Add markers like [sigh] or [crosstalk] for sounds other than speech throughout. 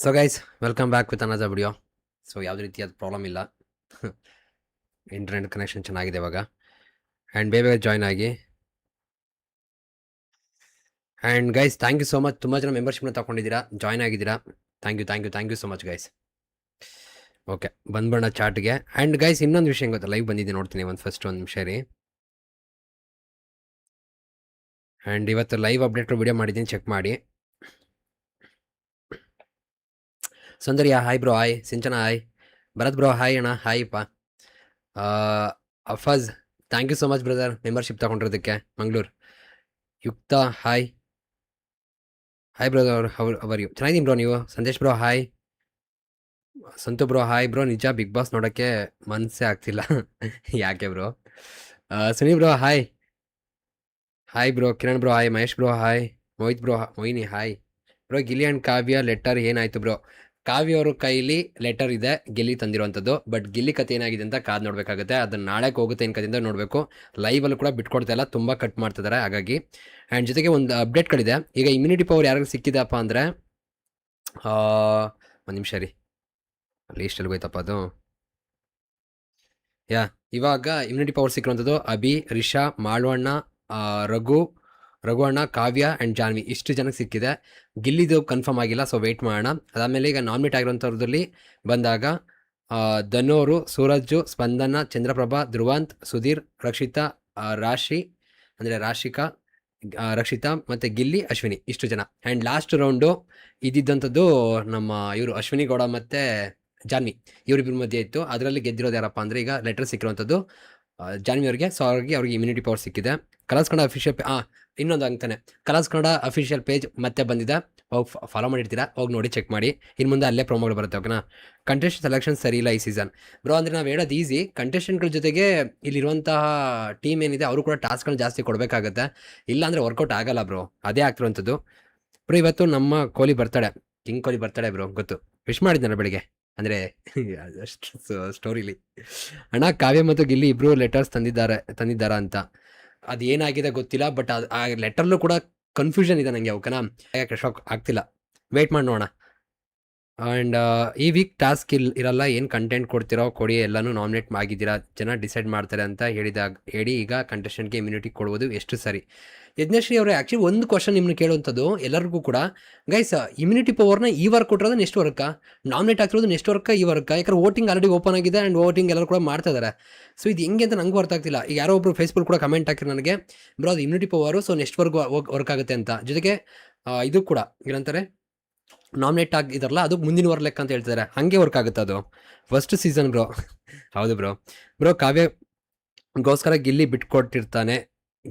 So guys welcome back with ಅನಜ video so ಯಾವುದೇ ರೀತಿಯಾದ problem ಇಲ್ಲ. [laughs] ಇಂಟರ್ನೆಟ್ ಕನೆಕ್ಷನ್ ಚೆನ್ನಾಗಿದೆ ಇವಾಗ. ಆ್ಯಂಡ್ ಬೇಗ ಜಾಯ್ನ್ ಆಗಿ. And guys thank you so much ತುಂಬ ಜನ ಮೆಂಬರ್ಶಿಪ್ನ ತಗೊಂಡಿದ್ದೀರಾ? ಜಾಯ್ನ್ ಆಗಿದ್ದೀರಾ? Thank you thank you thank you so much guys okay ಬಂದ್ಬಿಡೋಣ ಚಾಟ್ಗೆ ಆ್ಯಂಡ್ ಗೈಸ್ ಇನ್ನೊಂದು ವಿಷಯ ಗೊತ್ತಾ? ಲೈವ್ ಬಂದಿದ್ದೆ, ನೋಡ್ತೀನಿ, ಒಂದು ಫಸ್ಟ್ ಒಂದು ನಿಮಿಷ ರೀ ಆ್ಯಂಡ್ ಇವತ್ತು ಲೈವ್ ಅಪ್ಡೇಟ್ ವಿಡಿಯೋ ಮಾಡಿದ್ದೀನಿ ಚೆಕ್ ಮಾಡಿ. Soundarya hi bro hi Sinchana hi Bharath bro hi ಅಣ್ಣ ಹಾಯ್ ಪಾ Afaz thank you so much brother membership ತಗೊಂಡಿರೋದಕ್ಕೆ, Mangalore. Yukta hi hi brother how are you ಚೆನ್ನಾಗಿದ್ದೀನಿ bro ನೀವು? Sandesh bro hi Santu bro hi bro ನಿಜ Bigg Boss ನೋಡೋಕ್ಕೆ ಮನಸ್ಸೇ ಆಗ್ತಿಲ್ಲ. [laughs] ಯಾಕೆ bro Suni bro hi hi bro Kiran bro hi Mahesh bro hi Mohit bro Mohini hi bro Gilli and Kavya letter ಏನಾಯಿತು bro Kavya ಅವ್ರ ಕೈಲಿ letter ಇದೆ, Gilli ತಂದಿರುವಂಥದ್ದು. But Gilli ಕತೆ ಏನಾಗಿದೆ ಅಂತ ಕಾದ್ ನೋಡಬೇಕಾಗುತ್ತೆ. ಅದನ್ನು ನಾಳೆ ಹೋಗುತ್ತೆ ಏನು ಕತೆಯಿಂದ ನೋಡಬೇಕು. ಲೈವಲ್ಲೂ ಕೂಡ ಬಿಟ್ಕೊಡ್ತಾ ಇಲ್ಲ, ತುಂಬ ಕಟ್ ಮಾಡ್ತಿದ್ದಾರೆ ಹಾಗಾಗಿ. ಆ್ಯಂಡ್ ಜೊತೆಗೆ ಒಂದು ಅಪ್ಡೇಟ್ಗಳಿದೆ ಈಗ ಇಮ್ಯುನಿಟಿ ಪವರ್ ಯಾರಿಗೂ ಸಿಕ್ಕಿದಪ್ಪ ಅಂದರೆ ಒಂದು ನಿಮಿಷ ರೀ ಅಲ್ಲಿ ಇಷ್ಟಲ್ಲಿ ಹೋಯ್ತಪ್ಪ ಅದು. ಯಾ, ಇವಾಗ ಇಮ್ಯುನಿಟಿ ಪವರ್ ಸಿಕ್ಕಿರುವಂಥದ್ದು, ಅಭಿ, ರಿಷಾ, ಮಾಳ್ವಣ್ಣ ರಘು ರಘುವಣ್ಣ ಕಾವ್ಯ ಆ್ಯಂಡ್ ಜಾನ್ವಿ ಇಷ್ಟು ಜನಕ್ಕೆ ಸಿಕ್ಕಿದೆ. ಗಿಲ್ಲಿದು ಕನ್ಫರ್ಮ್ ಆಗಿಲ್ಲ ಸೊ ವೆಯ್ಟ್ ಮಾಡೋಣ. ಅದಾದಮೇಲೆ ಈಗ ನಾಮಿನೇಟ್ ಆಗಿರೋಂಥವ್ರದಲ್ಲಿ ಬಂದಾಗ ಧನೋರು, ಸೂರಜ್ಜು, ಸ್ಪಂದನ, ಚಂದ್ರಪ್ರಭಾ, ಧ್ರುವಂತ್, ಸುಧೀರ್, ರಕ್ಷಿತಾ ರಾಶಿ, ಅಂದರೆ ರಾಶಿಕಾ ರಕ್ಷಿತಾ ಮತ್ತು ಗಿಲ್ಲಿ, ಅಶ್ವಿನಿ ಇಷ್ಟು ಜನ. ಆ್ಯಂಡ್ ಲಾಸ್ಟ್ ರೌಂಡು ಇದ್ದಿದ್ದಂಥದ್ದು ನಮ್ಮ ಇವರು ಅಶ್ವಿನಿ ಗೌಡ ಮತ್ತು ಜಾನ್ವಿ. ಇವರಿಬ್ಬರ ಮಧ್ಯೆ ಇತ್ತು. ಅದರಲ್ಲಿ ಗೆದ್ದಿರೋದು ಯಾರಪ್ಪ ಅಂದರೆ ಈಗ ಲೆಟರ್ ಸಿಕ್ಕಿರುವಂಥದ್ದು ಆ, ಜಾನ್ವಿ ಅವರಿಗೆ ಸೊ ಅವ್ರಿಗೆ ಅವ್ರಿಗೆ ಇಮ್ಯುನಿಟಿ ಪವರ್ ಸಿಕ್ಕಿದೆ. ಕಲರ್ಸ್ ಕನ್ನಡ ಅಫಿಷಿಯಲ್ ಪೇ ಹಾಂ ಇನ್ನೊಂದು ಅಂತಾನೆ ಕಲರ್ಸ್ ಕನ್ನಡ ಅಫಿಷಿಯಲ್ ಪೇಜ್ ಮತ್ತೆ ಬಂದಿದೆ. ಹೋಗಿ ಫಾಲೋ ಮಾಡಿರ್ತೀರಾ? ಹೋಗಿ ನೋಡಿ ಚೆಕ್ ಮಾಡಿ. ಇನ್ನು ಮುಂದೆ ಅಲ್ಲೇ ಪ್ರೋಮೋಗಳು ಬರುತ್ತೆ ಓಕೆನಾ ಕಂಟೆಸ್ಟ್ ಸೆಲೆಕ್ಷನ್ ಸರಿ ಇಲ್ಲ ಈ ಸೀಸನ್ ಬ್ರೋ ಅಂದರೆ ನಾವು ಹೇಳೋದು ಈಸಿ ಕಂಟೆಸ್ಟೆಂಟ್ಗಳ ಜೊತೆಗೆ ಇಲ್ಲಿರುವಂತಹ ಟೀಮ್ ಏನಿದೆ ಅವರು ಕೂಡ ಟಾಸ್ಕ್ಗಳು ಜಾಸ್ತಿ ಕೊಡಬೇಕಾಗತ್ತೆ. ಇಲ್ಲಾಂದರೆ ವರ್ಕೌಟ್ ಆಗಲ್ಲ ಬ್ರೋ ಅದೇ ಆಗ್ತಿರುವಂಥದ್ದು. ಬ್ರೋ ಇವತ್ತು ನಮ್ಮ ಕೋಲಿ ಬರ್ತಾಳೆ ಕಿಂಗ್ ಕೋಲಿ ಬರ್ತಾಳೆ ಬ್ರೋ ಗೊತ್ತು. ವಿಶ್ ಮಾಡಿದ್ದಾರೆ ಬೆಳಿಗ್ಗೆ? ಅಂದರೆ ಸ್ಟೋರಿಲಿ [laughs] ಅಣ್ಣ, ಕಾವ್ಯ ಮತ್ತು ಗಿಲ್ಲಿ ಇಬ್ಬರು ಲೆಟರ್ಸ್ ತಂದಿದ್ದಾರೆ, ತಂದಿದ್ದಾರ ಅಂತ. ಅದು ಏನಾಗಿದೆ ಗೊತ್ತಿಲ್ಲ ಬಟ್ ಆ ಲೆಟರ್ಲು ಕೂಡ ಕನ್ಫ್ಯೂಷನ್ ಇದೆ ನನಗೆ ಅವಕನಾ ಯಾಕೆ ಶಾಕ್ ಆಗ್ತಿಲ್ಲ. ವೇಟ್ ಮಾಡಿ ನೋಡೋಣ. ಆ್ಯಂಡ್ ಈ ವೀಕ್ ಟಾಸ್ಕ್ ಇಲ್ಲಿ ಇರಲ್ಲ, ಏನು ಕಂಟೆಂಟ್ ಕೊಡ್ತಿರೋ ಕೊಡಿ, ಎಲ್ಲನೂ ನಾಮಿನೇಟ್ ಆಗಿದ್ದೀರಾ ಜನ ಡಿಸೈಡ್ ಮಾಡ್ತಾರೆ ಅಂತ ಹೇಳಿದಾಗ, ಹೇಳಿ ಈಗ ಕಂಟೆಸ್ಟೆಂಟ್ಗೆ ಇಮ್ಯುನಿಟಿ ಕೊಡುವುದು ಎಷ್ಟು ಸರಿ. ಯಜ್ಞಶ್ರೀ ಅವರು ಆ್ಯಕ್ಚುಲಿ ಒಂದು ಕ್ವಶನ್ ನಿಮ್ಮನ್ನು ಕೇಳುವಂಥದ್ದು, ಎಲ್ಲರಿಗೂ ಕೂಡ. ಗೈಸ್ ಇಮ್ಯುನಿಟಿ ಪವರ್ನ ಈ ವರ್ಕ್ ಕೊಟ್ಟಿರೋದು ನೆಕ್ಸ್ಟ್ ವರ್ಕ ನಾಮಿನೇಟ್ ಆಗ್ತಿರೋದು ನೆಕ್ಸ್ಟ್ ವರ್ಕ ಈ ವರ್ಕ ಯಾಕಂದ್ರೆ ವೋಟಿಂಗ್ ಆಲ್ರೆಡಿ ಓಪನ್ ಆಗಿದೆ ಆ್ಯಂಡ್ ವೋಟಿಂಗ್ ಎಲ್ಲರೂ ಕೂಡ ಮಾಡ್ತಾ ಇದ್ದಾರೆ ಸೊ ಇದು ಹೆಂಗೆ ಅಂತ ನಂಗೂ ಅರ್ಥ ಆಗ್ತಿಲ್ಲ. ಈಗ ಯಾರೋ ಒಬ್ರು ಫೇಸ್ಬುಕ್ ಕೂಡ ಕಮೆಂಟ್ ಹಾಕಿರೋ ನನಗೆ, ಬ್ರೋ, ಅದು immunity power so next work work ಆಗುತ್ತೆ ಅಂತ. ಜೊತೆಗೆ ಇದು ಕೂಡ, ಏನಂತಾರೆ ನಾಮಿನೇಟ್ ಆಗಿದಾರಲ್ಲ ಅದು ಮುಂದಿನ ವರ್ ಲೆಕ್ಕ ಅಂತ ಹೇಳ್ತಾರೆ ಹಂಗೆ ವರ್ಕ್ ಆಗುತ್ತೆ ಅದು. ಫಸ್ಟ್ ಸೀಸನ್ ಬ್ರೋ ಹೌದು ಬ್ರೋ ಬ್ರೋ ಕಾವ್ಯಗೋಸ್ಕರ ಗಿಲ್ಲಿ ಬಿಟ್ಕೊಟ್ಟಿರ್ತಾನೆ.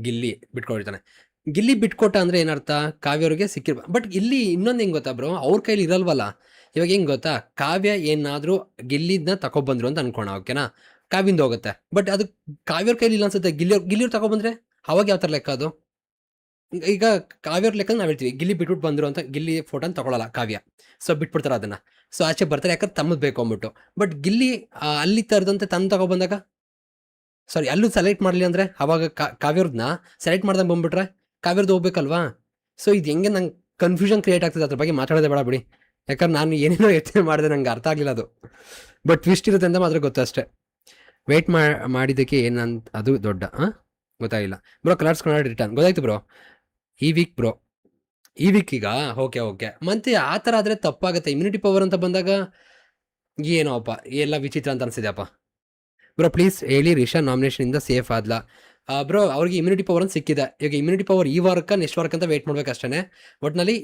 ಗಿಲ್ಲಿ ಬಿಟ್ಕೊಟ್ಟಿರ್ತಾನೆ. ಗಿಲ್ಲಿ ಬಿಟ್ಕೊಟ್ಟ ಅಂದ್ರೆ ಏನರ್ಥ? ಕಾವ್ಯವ್ರಿಗೆ ಸಿಕ್ಕಿರ್ ಬಟ್ ಇಲ್ಲಿ ಇನ್ನೊಂದು ಹೆಂಗ್ ಗೊತ್ತಾ ಬ್ರೋ ಅವ್ರ ಕೈಲಿ ಇರಲ್ವಲ್ಲ. ಇವಾಗ ಹೆಂಗ್ ಗೊತ್ತಾ? ಕಾವ್ಯ ಏನಾದ್ರೂ ಗಿಲ್ಲಿದ್ನ ತಗೊಬಂದ್ರು ಅಂತ ಅನ್ಕೋಣ ಓಕೆನಾ? ಕಾವ್ಯಿಂದ ಹೋಗುತ್ತೆ. ಬಟ್ ಅದು ಕಾವ್ಯವ್ರ ಕೈಲಿ ಇಲ್ಲ ಅನ್ಸುತ್ತೆ. ಗಿಲ್ಲಿಯವ್ರು ಗಿಲ್ಲಿಯವ್ರು ತಗೊಬಂದ್ರೆ ಅವಾಗ ಯಾವ ಥರ ಲೆಕ್ಕ ಅದು? ಈಗ ಕಾವ್ಯವ್ರ ಲೆಕ್ಕ ನಾವು ಹೇಳ್ತೀವಿ, ಗಿಲ್ಲಿ ಬಿಟ್ಬಿಟ್ಟು ಬಂದ್ರು ಅಂತ ಗಿಲ್ಲಿ ಫೋಟೋನ ತಗೊಳಲ್ಲ ಕಾವ್ಯ. ಸೊ ಬಿಟ್ಬಿಡ್ತಾರೆ ಅದನ್ನ. ಸೊ ಆಚೆ ಬರ್ತಾರೆ ಯಾಕಂದ್ರೆ ತಮ್ಮದ್ ಬೇಕು ಅಂದ್ಬಿಟ್ಟು. ಬಟ್ ಗಿಲ್ಲಿ ಅಲ್ಲಿ ತರದಂತೆ ತಂದು ತಗೊಬಂದಾಗ ಸಾರಿ ಅಲ್ಲೂ ಸೆಲೆಕ್ಟ್ ಮಾಡಲಿ ಅಂದ್ರೆ ಅವಾಗ ಕಾವ್ಯವ್ರದ್ನ ಸೆಲೆಕ್ಟ್ ಮಾಡ್ದಂಗೆ ಬಂದ್ಬಿಟ್ರೆ ಕಾವ್ಯರ್ದು ಹೋಗ್ಬೇಕಲ್ವಾ? ಸೊ ಇದು ಹೆಂಗೆ ನಂಗೆ ಕನ್ಫ್ಯೂಷನ್ ಕ್ರಿಯೇಟ್ ಆಗ್ತದೆ ಅದ್ರ ಬಗ್ಗೆ ಮಾತಾಡೋದೇ ಬೇಡ ಬಿಡಿ. ಯಾಕಂದ್ರೆ ನಾನು ಏನೇನೋ ಯೋಚನೆ ಮಾಡಿದೆ ನಂಗೆ ಅರ್ಥ ಆಗಲಿಲ್ಲ ಅದು. ಬಟ್ ಟ್ವಿಸ್ಟ್ ಇರುತ್ತೆ ಅಂತ ಮಾತ್ರ ಗೊತ್ತು ಅಷ್ಟೇ. ವೆಯ್ಟ್ ಮಾಡಿದ್ದಕ್ಕೆ ಏನಂತ, ಅದು ದೊಡ್ಡ, ಹಾಂ? ಗೊತ್ತಾಗಿಲ್ಲ. ಬ್ರೋ ಕಲರ್ಸ್ ಕನ್ನಡ ರಿಟರ್ನ್ ಗೊತ್ತಾಯ್ತು ಬ್ರೋ ಈ ವೀಕ್ ಬ್ರೋ ಈ ವೀಕ್ ಈಗ? ಓಕೆ ಓಕೆ ಮತ್ತೆ ಆ ಥರ ಆದರೆ ತಪ್ಪಾಗುತ್ತೆ. ಇಮ್ಯುನಿಟಿ ಪವರ್ ಅಂತ ಬಂದಾಗ ಏನೋ ಅಪ್ಪ, ಎಲ್ಲ ವಿಚಿತ್ರ ಅಂತ ಅನ್ಸಿದೆಯಪ್ಪ ಬ್ರೋ ಪ್ಲೀಸ್ ಹೇಳಿ ರಿಷಾ ನಾಮಿನೇಷನಿಂದ ಸೇಫ್ ಆದ್ಲ? ಬ್ರೋ ಅವ್ರಿಗೆ ಇಮ್ಯುನಿಟಿ ಪವರ್ ಅಂತ ಸಿಕ್ಕಿದೆ. ಈಗ ಇಮ್ಯುನಿಟಿ ಪವರ್ ಈ ವಾರಕ್ಕೆ ನೆಕ್ಸ್ಟ್ ವಾರಕ್ಕೆ ಅಂತ ವೇಟ್ ಮಾಡ್ಬೇಕು ಅಷ್ಟೇ ಒಟ್ನಲ್ಲಿ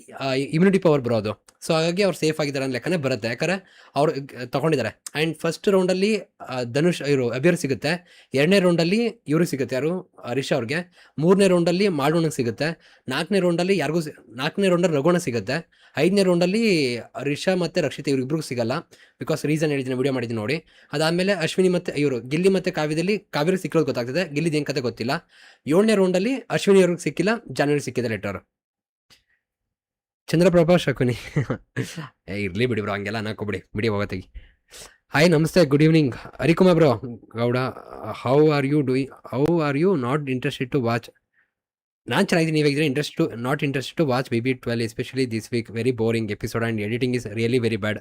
ಇಮ್ಯುನಿಟಿ ಪವರ್ ಬ್ರೋ ಅದು. ಸೊ ಹಾಗಾಗಿ ಅವ್ರು ಸೇಫ್ ಆಗಿದ್ದಾರೆ ಅನ್ನೋ ಲೆಕ್ಕನೇ ಬರುತ್ತೆ. ಯಾಕಂದ್ರೆ ಅವ್ರು ತಗೊಂಡಿದ್ದಾರೆ. ಆ್ಯಂಡ್ ಫಸ್ಟ್ ರೌಂಡಲ್ಲಿ ಧನುಷ್, ಇವರು ಅಭಿಯರ್ ಸಿಗುತ್ತೆ. ಎರಡನೇ ರೌಂಡಲ್ಲಿ ಇವ್ರಿಗೆ ಸಿಗುತ್ತೆ ಯಾರು? ಹರೀಶ್ ಅವ್ರಿಗೆ. ಮೂರನೇ ರೌಂಡಲ್ಲಿ ಮಾಲ್ವಣ್ಣಗೆ ಸಿಗುತ್ತೆ. ನಾಲ್ಕನೇ ರೌಂಡಲ್ಲಿ ಯಾರಿಗೂ ನಾಲ್ಕನೇ ರೌಂಡಲ್ಲಿ ರಘೋಣ ಸಿಗುತ್ತೆ. ಐದನೇ ರೌಂಡಲ್ಲಿ ರಿಷಾ ಮತ್ತು ರಕ್ಷಿತ ಇವ್ರಿಬ್ರಿಗೂ ಸಿಗಲ್ಲ. ಬಿಕಾಸ್ ರೀಸನ್ ಹೇಳಿದ್ದೀನಿ ವಿಡಿಯೋ ಮಾಡಿದ್ದೀನಿ ನೋಡಿ. ಅದಾದಮೇಲೆ ಅಶ್ವಿನಿ ಮತ್ತು, ಇವರು ಗಿಲ್ಲಿ ಮತ್ತು ಕಾವ್ಯದಲ್ಲಿ ಕಾವ್ಯರಿಗೆ ಸಿಕ್ಕಿರೋದು ಗೊತ್ತಾಗ್ತದೆ. ಗಿಲ್ಲಿದ ಏನು ಕತೆ ಗೊತ್ತಿಲ್ಲ. ಏಳನೇ ರೌಂಡಲ್ಲಿ ಅಶ್ವಿನಿ ಅವ್ರಿಗೆ ಸಿಕ್ಕಿಲ್ಲ, ಜಾನ್ವರಿ ಸಿಕ್ಕಿದೆ ಲೆಟರ್ ಚಂದ್ರಪ್ರಭಾ ಶಕುನಿ. [laughs] ಇರಲಿ ಬಿಡಿ ಬ್ರೋ, ಹಂಗೆಲ್ಲ ಅನ್ನಕೋಬಿಡಿ ಬಿಡಿ ಹೋಗತ್ತೆಗಿ ಹಾಯ್ ನಮಸ್ತೆ good evening Harikumar bro, Gowda how are you doing how are you not interested to watch ನಾನು ಚೆನ್ನಾಗಿದ್ದೀನಿ ನೀವಾಗಿದ್ರೆ interest to not interest to watch B B twelve especially this week very boring episode and editing is really very bad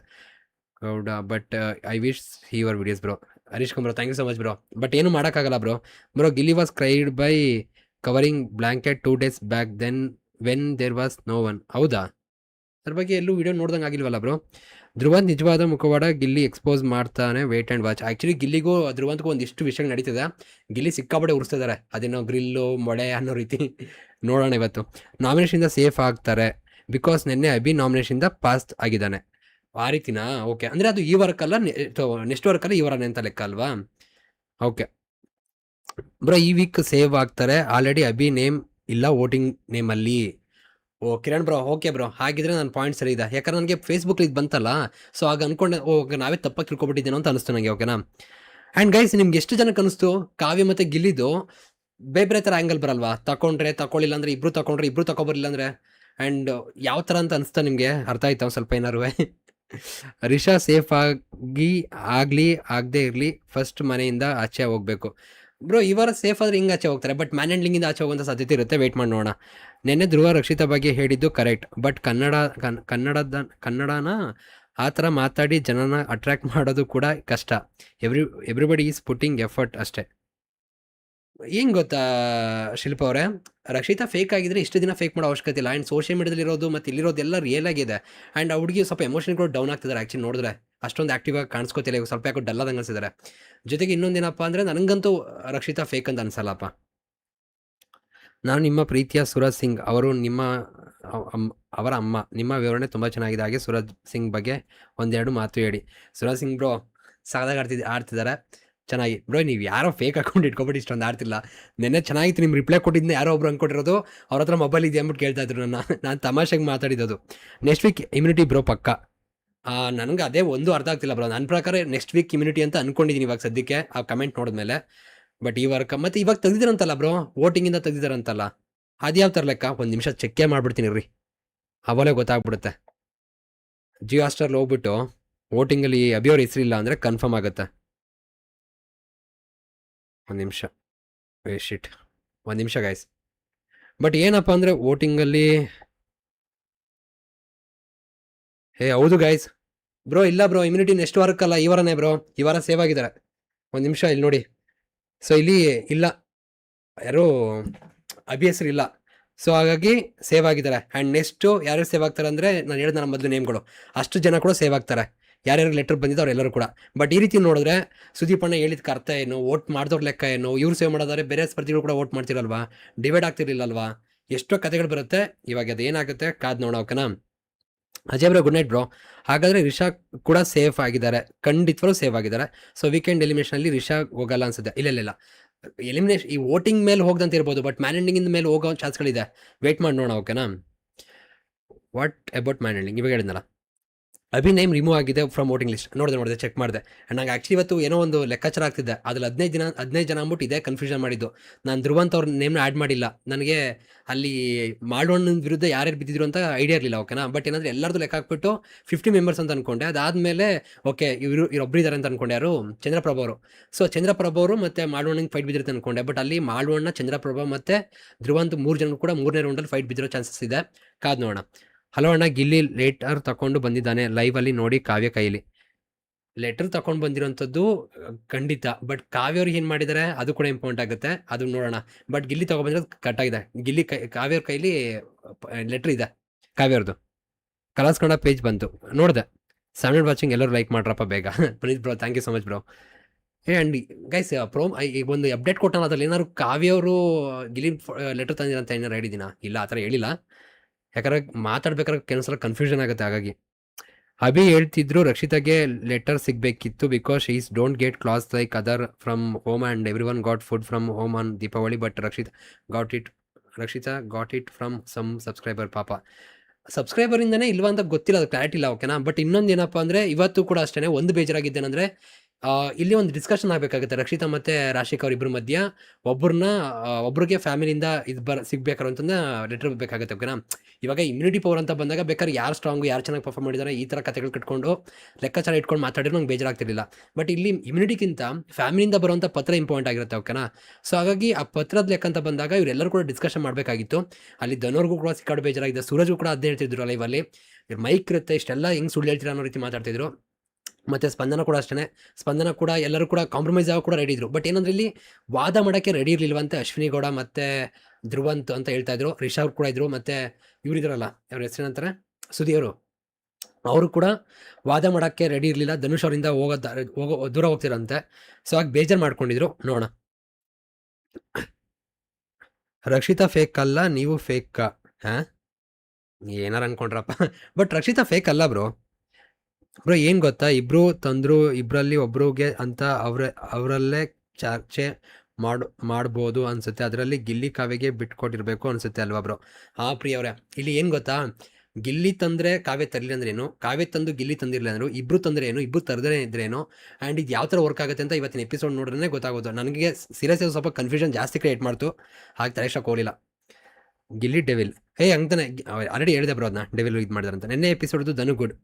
Gowda but I wish your videos bro. Harish Kumar thank you so much bro but ಏನು ಮಾಡೋಕ್ಕಾಗಲ್ಲ bro bro Gilli was cried bye covering blanket two days back then when there was no one ಹೌದಾ? ಅದ್ರ ಬಗ್ಗೆ ಎಲ್ಲೂ video ನೋಡ್ದಂಗೆ ಆಗಿಲ್ವಲ್ಲ bro Dhruvanth ನಿಜವಾದ ಮುಖವಾಡ Gilli expose ಮಾಡ್ತಾನೆ ವೇಟ್ ಆ್ಯಂಡ್ ವಾಚ್ ಆ್ಯಕ್ಚುಲಿ ಗಿಲ್ಲಿಗೂ ಧ್ರುವಂತ್ಗೂ ಒಂದಿಷ್ಟು ವಿಷಯ ನಡೀತದೆ. ಗಿಲ್ಲಿ ಸಿಕ್ಕಾಪಟ್ಟೆ ಉರಿಸ್ತಿದ್ದಾರೆ. ಅದೇನೋ ಗ್ರಿಲ್ಲು ಮೊಳೆ ಅನ್ನೋ ರೀತಿ. ನೋಡೋಣ ಇವತ್ತು. ನಾಮಿನೇಷನಿಂದ ಸೇಫ್ ಆಗ್ತಾರೆ. ಬಿಕಾಸ್ ನಿನ್ನೆ ಅಭಿ ನಾಮಿನೇಷನಿಂದ ಪಾಸ್ ಆಗಿದ್ದಾನೆ. ಆ ರೀತಿನಾ? ಓಕೆ. ಅಂದರೆ ಅದು ಈ ವರ್ಕಲ್ಲ ನೆಕ್ಸ್ಟ್ ವರ್ಕಲ್ಲ ಈ ವಾರನೇ ಅಂತ ಲೆಕ್ಕ ಅಲ್ವಾ? ಓಕೆ. ಬ್ರೋ, ಈ ವೀಕ್ ಸೇವ್ ಆಗ್ತಾರೆ. ಆಲ್ರೆಡಿ ಅಭಿ ನೇಮ್ ಇಲ್ಲ ವೋಟಿಂಗ್ ನೇಮಲ್ಲಿ oh, Kiran bro, okay bro. ಹಾಗಿದ್ರೆ ನನ್ನ ಪಾಯಿಂಟ್ ಸರಿ ಇದೆ. ಯಾಕಂದ್ರೆ ನನಗೆ ಫೇಸ್ಬುಕ್ ಇದು ಬಂತಲ್ಲ ಸೊ ಆಗ ಅನ್ಕೊಂಡೆ ಓಕೆ, ನಾವೇ ತಪ್ಪಾಗಿ ತಿಳ್ಕೊಬಿಟ್ಟಿದ್ದೇನೋ ಅಂತ ಅನಿಸ್ತು ನನಗೆ ಓಕೆನಾ? ಆ್ಯಂಡ್ ಗೈಸ್ ನಿಮ್ಗೆ ಎಷ್ಟು ಜನಕ್ಕೆ ಅನಿಸ್ತು? ಕಾವ್ಯ ಮತ್ತು ಗಿಲ್ಲಿದು? ಬೇರೆ ಬೇರೆ ಥರ ಆ್ಯಂಗಲ್ ಬರಲ್ವಾ? ತಗೊಂಡ್ರೆ ತಗೊಳ್ಳಿಲ್ಲ ಅಂದರೆ ಇಬ್ರು ತಗೊಂಡ್ರೆ ಇಬ್ರು ತಗೊಬರ್ಲಿಲ್ಲ ಅಂದರೆ? ಆ್ಯಂಡ್ ಯಾವ ಥರ ಅಂತ ಅನಿಸ್ತಾ ನಿಮಗೆ? ಅರ್ಥ ಆಯ್ತಾ ಸ್ವಲ್ಪ ಏನಾರು ರಿಷಾ ಸೇಫ್ ಆಗಿ ಆಗಲಿ, ಆಗದೆ ಇರಲಿ ಫಸ್ಟ್ ಮನೆಯಿಂದ ಆಚೆ ಹೋಗಬೇಕು. ಬ್ರೋ ಇವರ ವಾರ ಸೇಫ್ ಆದ್ರೆ ಹಿಂಗೆ ಆಚೆ ಹೋಗ್ತಾರೆ ಬಟ್ ಮ್ಯಾನ್ ಹ್ಯಾಂಡ್ಲಿಂಗಿಂದ ಆಚೆ ಹೋಗುವಂಥ ಸಾಧ್ಯತೆ ಇರುತ್ತೆ ವೆಯ್ಟ್ ಮಾಡಿ ನೋಡೋಣ. ನಿನ್ನೆ ಧ್ರುವ ರಕ್ಷಿತ ಬಗ್ಗೆ ಹೇಳಿದ್ದು ಕರೆಕ್ಟ್ ಬಟ್ ಕನ್ನಡ, ಕನ್, ಕನ್ನಡದ, ಕನ್ನಡನ ಆ ಥರ ಮಾತಾಡಿ ಜನನ ಅಟ್ರ್ಯಾಕ್ಟ್ ಮಾಡೋದು ಕೂಡ ಕಷ್ಟ. Every everybody is putting effort ಅಷ್ಟೇ. ಹೆಂಗ್ ಗೊತ್ತಾ, ಶಿಲ್ಪ ಅವರೇ? ರಕ್ಷಿತಾ ಫೇಕ್ ಆಗಿದ್ರೆ ಇಷ್ಟು ದಿನ ಫೇಕ್ ಮಾಡೋ ಅವಶ್ಯಕತೆ ಇಲ್ಲ. ಆ್ಯಂಡ್ ಸೋಷಿಯಲ್ ಮೀಡಿಯಾದಲ್ಲಿ ಇರೋದು ಮತ್ತು ಇಲ್ಲಿರೋದೆಲ್ಲ ರಿಯಲ್ ಆಗಿದೆ. ಆ್ಯಂಡ್ ಹುಡುಗಿ ಸ್ವಲ್ಪ ಎಮೋಷನ್ ಕೂಡ ಡೌನ್ ಆಗ್ತಿದ್ದಾರೆ ಆ್ಯಕ್ಚುಲಿ ನೋಡಿದ್ರೆ. ಅಷ್ಟೊಂದು ಆಕ್ಟಿವ್ ಆಗಿ ಕಾಣಿಸ್ಕೋತಿಲ್ಲ, ಇವಾಗ ಸ್ವಲ್ಪ ಯಾಕೋ ಡಲ್ಲಾದಂಗೆ ಅನ್ಸಿದ್ದಾರೆ ಜೊತೆಗೆ ಇನ್ನೊಂದೇನಪ್ಪ ಅಂದರೆ ನನಗಂತೂ ರಕ್ಷಿತಾ ಫೇಕ್ ಅಂತ ಅನ್ಸಲ್ಲಪ್ಪ. ನಾನು ನಿಮ್ಮ ಪ್ರೀತಿಯ ಸುರಜ್ ಸಿಂಗ್, ಅವರು ನಿಮ್ಮ ಅವರ ಅಮ್ಮ. ನಿಮ್ಮ ವಿವರಣೆ ತುಂಬ ಚೆನ್ನಾಗಿದೆ. ಹಾಗೆ ಸುರಜ್ ಸಿಂಗ್ ಬಗ್ಗೆ ಒಂದೆರಡು ಮಾತು ಹೇಳಿ. ಸುರಜ್ ಸಿಂಗ್ ಬ್ರೋ ಸಾದಾಗ ಆಡ್ತಿದ್ ಆಡ್ತಿದ್ದಾರೆ. ಚೆನ್ನಾಗಿ, ಬ್ರೋ ನೀವು ಯಾರೋ ಫೇಕ್ ಅಕೌಂಟ್ ಇಟ್ಕೊಬಿಟ್ಟು ಇಷ್ಟೊಂದು ಆಡ್ತಿಲ್ಲ. ನೆನ್ನೆ ಚೆನ್ನಾಗಿತ್ತು ನಿಮ್ಮ ರಿಪ್ಲೈ ಕೊಟ್ಟಿದ್ದೆ ಯಾರೋ ಒಬ್ರು ಅಂದ್ಕೊಟ್ಟಿರೋದು ಅವ್ರ ಹತ್ರ ಮೊಬೈಲ್ ಇದೆ ಅಂದ್ಬಿಟ್ಟು ಕೇಳ್ತಾ ಇದ್ರು ನನ್ನ. ನಾನು ತಮಾಷೆಗೆ ಮಾತಾಡಿದ್ದು ನೆಕ್ಸ್ಟ್ ವೀಕ್ ಇಮ್ಯುನಿಟಿ ಬ್ರೋ ಪಕ್ಕ. ನನಗೆ ಅದೇ ಒಂದು ಅರ್ಥ ಆಗ್ತಿಲ್ಲ ಬ್ರೋ. ನನ್ನ ಪ್ರಕಾರ ನೆಕ್ಸ್ಟ್ ವೀಕ್ ಇಮ್ಯುನಿಟಿ ಅಂತ ಅನ್ಕೊಂಡಿದ್ದೀನಿ ಇವಾಗ ಸದ್ಯಕ್ಕೆ, ಆ ಕಮೆಂಟ್ ನೋಡಿದ್ಮೇಲೆ. ಬಟ್ ಈ ವರ್ಕ ಮತ್ತೆ ಇವಾಗ ತೆಗ್ದಿರಂತಲ್ಲ ಬ್ರೋ? ವೋಟಿಂಗಿಂದ ತೆಗ್ದಿದಾರಂತಲ್ಲ. ಅದು ಯಾವ ಥರ ಲೆಕ್ಕ? ಒಂದು ನಿಮಿಷ ಚೆಕ್ಕೇ ಮಾಡ್ಬಿಡ್ತೀನಿ ರೀ. ಅವಲೇ ಗೊತ್ತಾಗ್ಬಿಡುತ್ತೆ. ಜಿಯೋ ಹಾಸ್ಟರ್ಲಿ ಹೋಗ್ಬಿಟ್ಟು ವೋಟಿಂಗಲ್ಲಿ ಅಭಿಯವ್ರ ಹೆಸರಿಲ್ಲ ಅಂದರೆ ಕನ್ಫರ್ಮ್ ಆಗುತ್ತೆ. ಒಂದು ನಿಮಿಷ. ಶಿಟ್ ಒಂದು ನಿಮಿಷ ಗಾಯ್ಸ್ ಬಟ್ ಏನಪ್ಪ ಅಂದರೆ ವೋಟಿಂಗಲ್ಲಿ ಹೇ ಹೌದು ಗಾಯ್ಸ್ ಬ್ರೋ ಇಲ್ಲ ಬ್ರೋ ಇಮ್ಯುನಿಟಿ ನೆಕ್ಸ್ಟ್ ವಾರಕ್ಕಲ್ಲ, ಈ ವಾರನೇ ಬ್ರೋ ಈ ವಾರ ಸೇವ್ ಆಗಿದ್ದಾರೆ. ಒಂದು ನಿಮಿಷ ಇಲ್ಲಿ ನೋಡಿ. ಸೊ ಇಲ್ಲಿ ಇಲ್ಲ. ಯಾರು ಅಭ್ಯಾಸರು ಇಲ್ಲ. ಸೊ ಹಾಗಾಗಿ ಸೇವ್ ಆಗಿದ್ದಾರೆ. ಆ್ಯಂಡ್ ನೆಕ್ಸ್ಟು ಯಾರ್ಯಾರು ಸೇವ್ ಆಗ್ತಾರೆ ಅಂದರೆ ನಾನು ಹೇಳಿದ ನನ್ನ ಮೊದಲು ನೇಮ್ಗಳು ಅಷ್ಟು ಜನ ಕೂಡ ಸೇವ್ ಆಗ್ತಾರೆ. ಯಾರ್ಯಾರು ಲೆಟರ್ ಬಂದಿದ್ದು ಎಲ್ಲರೂ ಕೂಡ. ಬಟ್ ಈ ರೀತಿ ನೋಡಿದ್ರೆ ಸುದೀಪ್ ಅಣ್ಣ ಹೇಳಿದ ಅರ್ಥ ಏನು ವೋಟ್ ಮಾಡಿದವ್ರ ಲೆಕ್ಕ ಏನು, ಇವ್ರು ಸೇವ್ ಮಾಡೋದಾದ್ರೆ ಬೇರೆ ಸ್ಪರ್ಧಿಗಳು ಕೂಡ ವೋಟ್ ಮಾಡ್ತಿರಲ್ವಾ? ಡಿವೈಡ್ ಆಗ್ತಿರ್ಲಿಲ್ಲಲ್ವಾ? ಎಷ್ಟೋ ಕಥೆಗಳು ಬರುತ್ತೆ. ಇವಾಗ ಅದು ಏನಾಗುತ್ತೆ? ಕಾದ್ ನೋಡೋಕನ Ajay bro good night bro ಹಾಗಾದರೆ ರಿಷಾ ಕೂಡ ಸೇಫ್ ಆಗಿದ್ದಾರೆ. ಖಂಡಿತವಾಗ್ಲೂ ಸೇಫ್ ಆಗಿದ್ದಾರೆ. ಸೊ ವೀಕೆಂಡ್ ಎಲಿಮಿನೇಷನಲ್ಲಿ ರಿಷಾ ಹೋಗಲ್ಲ ಅನ್ಸುತ್ತೆ. ಇಲ್ಲ ಇಲ್ಲ ಎಲಿಮಿನೇಷನ್ ಈ ವೋಟಿಂಗ್ ಮೇಲೆ ಹೋಗ್ದಂತ ಇರ್ಬೋದು ಬಟ್ ಮ್ಯಾನೆಂಡಿಂಗ್ ಮೇಲೆ ಹೋಗೋ ಚಾನ್ಸ್ಗಳಿದೆ ವೇಟ್ ಮಾಡಿ ನೋಡೋಣ ಓಕೆನಾ ವಾಟ್ ಅಬೌಟ್ ಮ್ಯಾನೆಂಡಿಂಗ್ ಇವಾಗ ಹೇಳಿದ್ನಲ್ಲ. ಅಭಿ ನೇಮ್ ರಿಮೂವ್ ಆಗಿದೆ ಫ್ರಮ್ ವೋಟಿಂಗ್ ಲಿಸ್ಟ್ ನೋಡಿದೆ ನೋಡಿದೆ ಚೆಕ್ ಮಾಡಿದೆ. ಆ್ಯಂಡ್ ನಂಗೆ ಆ್ಯಕ್ಚುಲಿ ಇವತ್ತು ಏನೋ ಒಂದು ಲೆಕ್ಕಾಚಾರ ಆಗ್ತಿದೆ. ಅದ್ರಲ್ಲಿ ಹದಿನೈದು ಜನ ಹದಿನೈದು ಜನ ಅಂದ್ಬಿಟ್ಟು ಇದೇ ಕನ್ಫ್ಯೂಷನ್ ಮಾಡಿದ್ದು. ನಾನು ಧ್ರುವಂತ ಅವ್ರ ನೇಮ್ನ ಆ್ಯಡ್ ಮಾಡಿಲ್ಲ. ನನಗೆ ಅಲ್ಲಿ ಮಾಡೋಣ ವಿರುದ್ಧ ಯಾರ್ಯಾರು ಬಿದ್ದಿದ್ರು ಅಂತ ಐಡಿಯಾ ಇರಲಿಲ್ಲ ಓಕೆನಾ ಬಟ್ ಏನಂದ್ರೆ ಎಲ್ಲರದು ಲೆಕ್ಕ ಹಾಕ್ಬಿಟ್ಟು ಫಿಫ್ಟಿ ಮೆಂಬರ್ಸ್ ಅಂತ ಅನ್ಕೊಂಡೆ. ಅದಾದಮೇಲೆ ಓಕೆ ಇವರು ಇವರೊಬ್ಬರು ಇದ್ದಾರೆ ಅಂತ ಅನ್ಕೊಂಡೆ ಯಾರು? ಚಂದ್ರಪ್ರಭ ಅವರು. ಸೊ ಚಂದ್ರಪ್ರಭ ಅವರು ಮತ್ತೆ ಮಾಳವಣ್ಣಂಗೆ ಫೈಟ್ ಬಿದ್ದಿರುತ್ತೆ ಅನ್ಕೊಂಡೆ. ಬಟ್ ಅಲ್ಲಿ ಮಾಡೋಣ ಚಂದ್ರಪ್ರಭ ಮತ್ತೆ ಧ್ರುವಂತ ಮೂರು ಜನ ಕೂಡ ಮೂರನೇ ರೌಂಡಲ್ಲಿ ಫೈಟ್ ಬಿದ್ದಿರೋ ಚಾನ್ಸಸ್ ಇದೆ. ಕಾದ್ ನೋಡೋಣ. ಹಲೋ ಅಣ್ಣ, ಗಿಲ್ಲಿ ಲೆಟರ್ ತಕೊಂಡು ಬಂದಿದ್ದಾನೆ ಲೈವಲ್ಲಿ ನೋಡಿ ಕಾವ್ಯ ಕೈಲಿ ಲೆಟರ್ ತಗೊಂಡು ಬಂದಿರೋಂಥದ್ದು ಖಂಡಿತ. ಬಟ್ ಕಾವ್ಯವ್ರಿಗೆ ಏನು ಮಾಡಿದ್ದಾರೆ ಅದು ಕೂಡ ಇಂಪಾರ್ಟೆಂಟ್ ಆಗುತ್ತೆ. ಅದು ನೋಡೋಣ. ಬಟ್ ಗಿಲ್ಲಿ ತಗೊಬಂದಿರೋದು ಕಟ್ ಆಗಿದೆ. ಗಿಲ್ಲಿ ಕೈ ಕಾವ್ಯವ್ರ ಕೈಲಿ ಲೆಟ್ರ್ ಇದೆ ಕಾವ್ಯವ್ರದ್ದು ಕಲಾಸ್ ಕನ್ನಡ ಪೇಜ್ ಬಂತು. ನೋಡಿದೆ. ಸೆವೆನ್ ವಾಚಿಂಗ್ ಎಲ್ಲರೂ ಲೈಕ್ ಮಾಡ್ರಪ್ಪ ಬೇಗ. Please bro thank you so much bro ಏ, ಅಂಡ್ ಗೈಸ್ ಪ್ರೋಮ್ ಈಗ ಒಂದು ಅಪ್ಡೇಟ್ ಕೊಟ್ಟಣ ಅದ್ರಲ್ಲಿ ಏನಾದ್ರು ಕಾವ್ಯವರು ಗಿಲಿ ಲೆಟರ್ ತಂದಿರಂತ ಏನಾರು ಹೇಳಿದ್ದೀನಾ ಇಲ್ಲ, ಆ ಥರ ಹೇಳಿಲ್ಲ. ಯಾಕಂದ್ರೆ ಮಾತಾಡ್ಬೇಕಾದ್ರೆ ಕೆಲಸಲ ಕನ್ಫ್ಯೂಷನ್ ಆಗುತ್ತೆ ಹಾಗಾಗಿ. ಅಭಿ ಹೇಳ್ತಿದ್ರು ರಕ್ಷಿತಾಗೆ letter ಸಿಗಬೇಕಿತ್ತು because is don't get class like other from home and everyone got food from home on Deepavali but Rakshith got it Rakshitha got it from some subscriber ಪಾಪ. ಸಬ್ಸ್ಕ್ರೈಬರಿಂದನೇ ಇಲ್ವಾ ಅಂತ ಗೊತ್ತಿಲ್ಲ, ಅದು ಕ್ಲಾರಿಟಿ ಇಲ್ಲ ಓಕೆನಾ ಬಟ್ ಇನ್ನೊಂದು ಏನಪ್ಪ ಅಂದರೆ, ಇವತ್ತು ಕೂಡ ಅಷ್ಟೇ ಒಂದು ಬೇಜಾರಾಗಿದ್ದೇನೆಂದರೆ ಇಲ್ಲಿ ಒಂದು ಡಿಸ್ಕಷನ್ ಆಗಬೇಕಾಗುತ್ತೆ. ರಕ್ಷಿತಾ ಮತ್ತು ರಾಶಿಕ್ ಅವ್ರ ಇಬ್ಬರ ಮಧ್ಯ ಒಬ್ಬರನ್ನ ಒಬ್ರಿಗೆ ಫ್ಯಾಮಿಲಿಯಿಂದ ಇದು ಬರ, ಸಿಗ್ಬೇಕಾರು ಅಂತಂದ್ರೆ ಲೆಟರ್ ಬೇಕಾಗುತ್ತೆ ಓಕೆನಾ ಇವಾಗ ಇಮ್ಯುನಿಟಿ ಪವರ್ ಅಂತ ಬಂದಾಗ ಬೇಕಾದ್ರೆ ಯಾರು ಸ್ಟ್ರಾಂಗು ಯಾರು ಚೆನ್ನಾಗಿ ಪರ್ಫಾರ್ಮ್ ಮಾಡಿದ್ದಾರೆ ಈ ಥರ ಕಥೆಗಳು ಕಟ್ಕೊಂಡು ಲೆಕ್ಕಾಚಾರ ಇಟ್ಕೊಂಡು ಮಾತಾಡಿದ್ರೆ ನಂಗೆ ಬೇಜಾರಾಗ್ತಿರ್ಲಿಲ್ಲ. ಬಟ್ ಇಲ್ಲಿ ಇಮ್ಯುನಿಟಿಗಿಂತ ಫ್ಯಾಮಿಲಿಯಿಂದ ಬರುವಂಥ ಪತ್ರ ಇಂಪಾರ್ಟೆಂಟ್ ಆಗಿರುತ್ತೆ ಓಕೆನಾ ಸೊ ಹಾಗಾಗಿ ಆ ಪತ್ರದ ಲೆಕ್ಕ ಅಂತ ಬಂದಾಗ ಇವರೆಲ್ಲರೂ ಕೂಡ ಡಿಸ್ಕಷನ್ ಮಾಡಬೇಕಾಗಿತ್ತು. ಅಲ್ಲಿ ದನೋರ್ಗೂ ಕೂಡ ಸಿಕ್ಕಾಡು ಬೇಜಾರಾಗಿದೆ. ಸೂರಜ್ಗೂ ಕೂಡ ಅದೇ ಹೇಳ್ತಿದ್ರು ಲೈವಲ್ಲಿ ಮೈಕ್ ಇರುತ್ತೆ, ಇಷ್ಟೆಲ್ಲ ಹೆಂಗೆ ಸುಳ್ಳು ಹೇಳ್ತೀರಾ ಅನ್ನೋ ರೀತಿ ಮಾತಾಡ್ತಿದ್ರು. ಮತ್ತು ಸ್ಪಂದನ ಕೂಡ ಅಷ್ಟೇ ಸ್ಪಂದನ ಕೂಡ ಎಲ್ಲರೂ ಕೂಡ ಕಾಂಪ್ರಮೈಸ್ ಆಗೋ ಕೂಡ ರೆಡಿ ಇದ್ರು. ಬಟ್ ಏನಂದ್ರೆ ಇಲ್ಲಿ ವಾದ ಮಾಡೋಕ್ಕೆ ರೆಡಿ ಇರಲಿಲ್ವಂತೆ ಅಶ್ವಿನಿ ಗೌಡ ಮತ್ತು ಧ್ರುವಂತ್ ಅಂತ ಹೇಳ್ತಾ ಇದ್ರು. ರಿಷಾ ಅವ್ರು ಕೂಡ ಇದ್ರು. ಮತ್ತು ಇವರಿದ್ರಲ್ಲ ಅವ್ರ ಹೆಸರೇನಂತಾರೆ ಸುದಿಯವರು ಅವರು. ಕೂಡ ವಾದ ಮಾಡೋಕ್ಕೆ ರೆಡಿ ಇರಲಿಲ್ಲ. ಧನುಷ್ ಅವರಿಂದ ಹೋಗೋ ದಾರಿ- ಹೋಗೋ, ದೂರ ಹೋಗ್ತಿರಂತೆ ಸೊ ಆಗ ಬೇಜಾರು ಮಾಡ್ಕೊಂಡಿದ್ರು. ನೋಡೋಣ. ರಕ್ಷಿತಾ ಫೇಕ್ ಅಲ್ಲ, ನೀವು ಫೇಕ್ ಹಾಂ? ಏನಾರು ಅನ್ಕೊಂಡ್ರಪ್ಪ. ಬಟ್ ರಕ್ಷಿತಾ ಫೇಕ್ ಅಲ್ಲ ಬ್ರೋ ಬ್ರೋ, ಏನ್ ಗೊತ್ತಾ? ಇಬ್ರು ತಂದ್ರು, ಇಬ್ರಲ್ಲಿ ಒಬ್ರಿಗೆ ಅಂತ ಅವ್ರ, ಅವರಲ್ಲೇ ಚರ್ಚೆ ಮಾಡ್, ಮಾಡ್ಬೋದು ಅನ್ಸುತ್ತೆ. ಅದರಲ್ಲಿ ಗಿಲ್ಲಿ ಕಾವ್ಯಗೆ ಬಿಟ್ಕೊಟ್ಟಿರ್ಬೇಕು ಅನ್ಸುತ್ತೆ ಅಲ್ವಾ ಬ್ರೋ? ಹಾ ಅವರೇ ಇಲ್ಲಿ ಏನು ಗೊತ್ತಾ? ಗಿಲ್ಲಿ ತಂದ್ರೆ ಕಾವ್ಯ ತರಲಿ ಅಂದ್ರೆ ಏನು? ಕಾವ್ಯ ತಂದು ಗಿಲ್ಲಿ ತಂದಿರಲಿಲ್ಲ ಅಂದ್ರು, ಇಬ್ರು ತಂದ್ರೆ ಏನು? ಇಬ್ರು ತರದೇ ಇದ್ರೇನು ಆ್ಯಂಡ್ ಇದು ಯಾವ ಥರ ವರ್ಕ್ ಆಗುತ್ತೆ ಅಂತ ಇವತ್ತಿನ ಎಪಿಸೋಡ್ ನೋಡಿದ್ರೆ ಗೊತ್ತಾಗೋದು. ನನಗೆ ಸೀರಿಯಸ್ ಸ್ವಲ್ಪ ಕನ್ಫ್ಯೂಷನ್ ಜಾಸ್ತಿ ಕ್ರಿಯೇಟ್ ಮಾಡ್ತು. ಹಾಗೆ ತಲೆಕ್ಷಕ್ಕೆ ಹೋಗಲಿಲ್ಲ. ಗಿಲ್ಲಿ ಡೆವಿಲ್ ಏ, ಹಂಗ್ತಾನೆ. ಆಲ್ರೆಡಿ ಹೇಳಿದೆ ಬ್ರೋ ಅದನ್ನ ಡೆವಿಲ್ ಇದು ಮಾಡಿದ್ರಂತ ನಿನ್ನೆ ಎಪಿಸೋಡ್ದು ದನು ಗುಡ್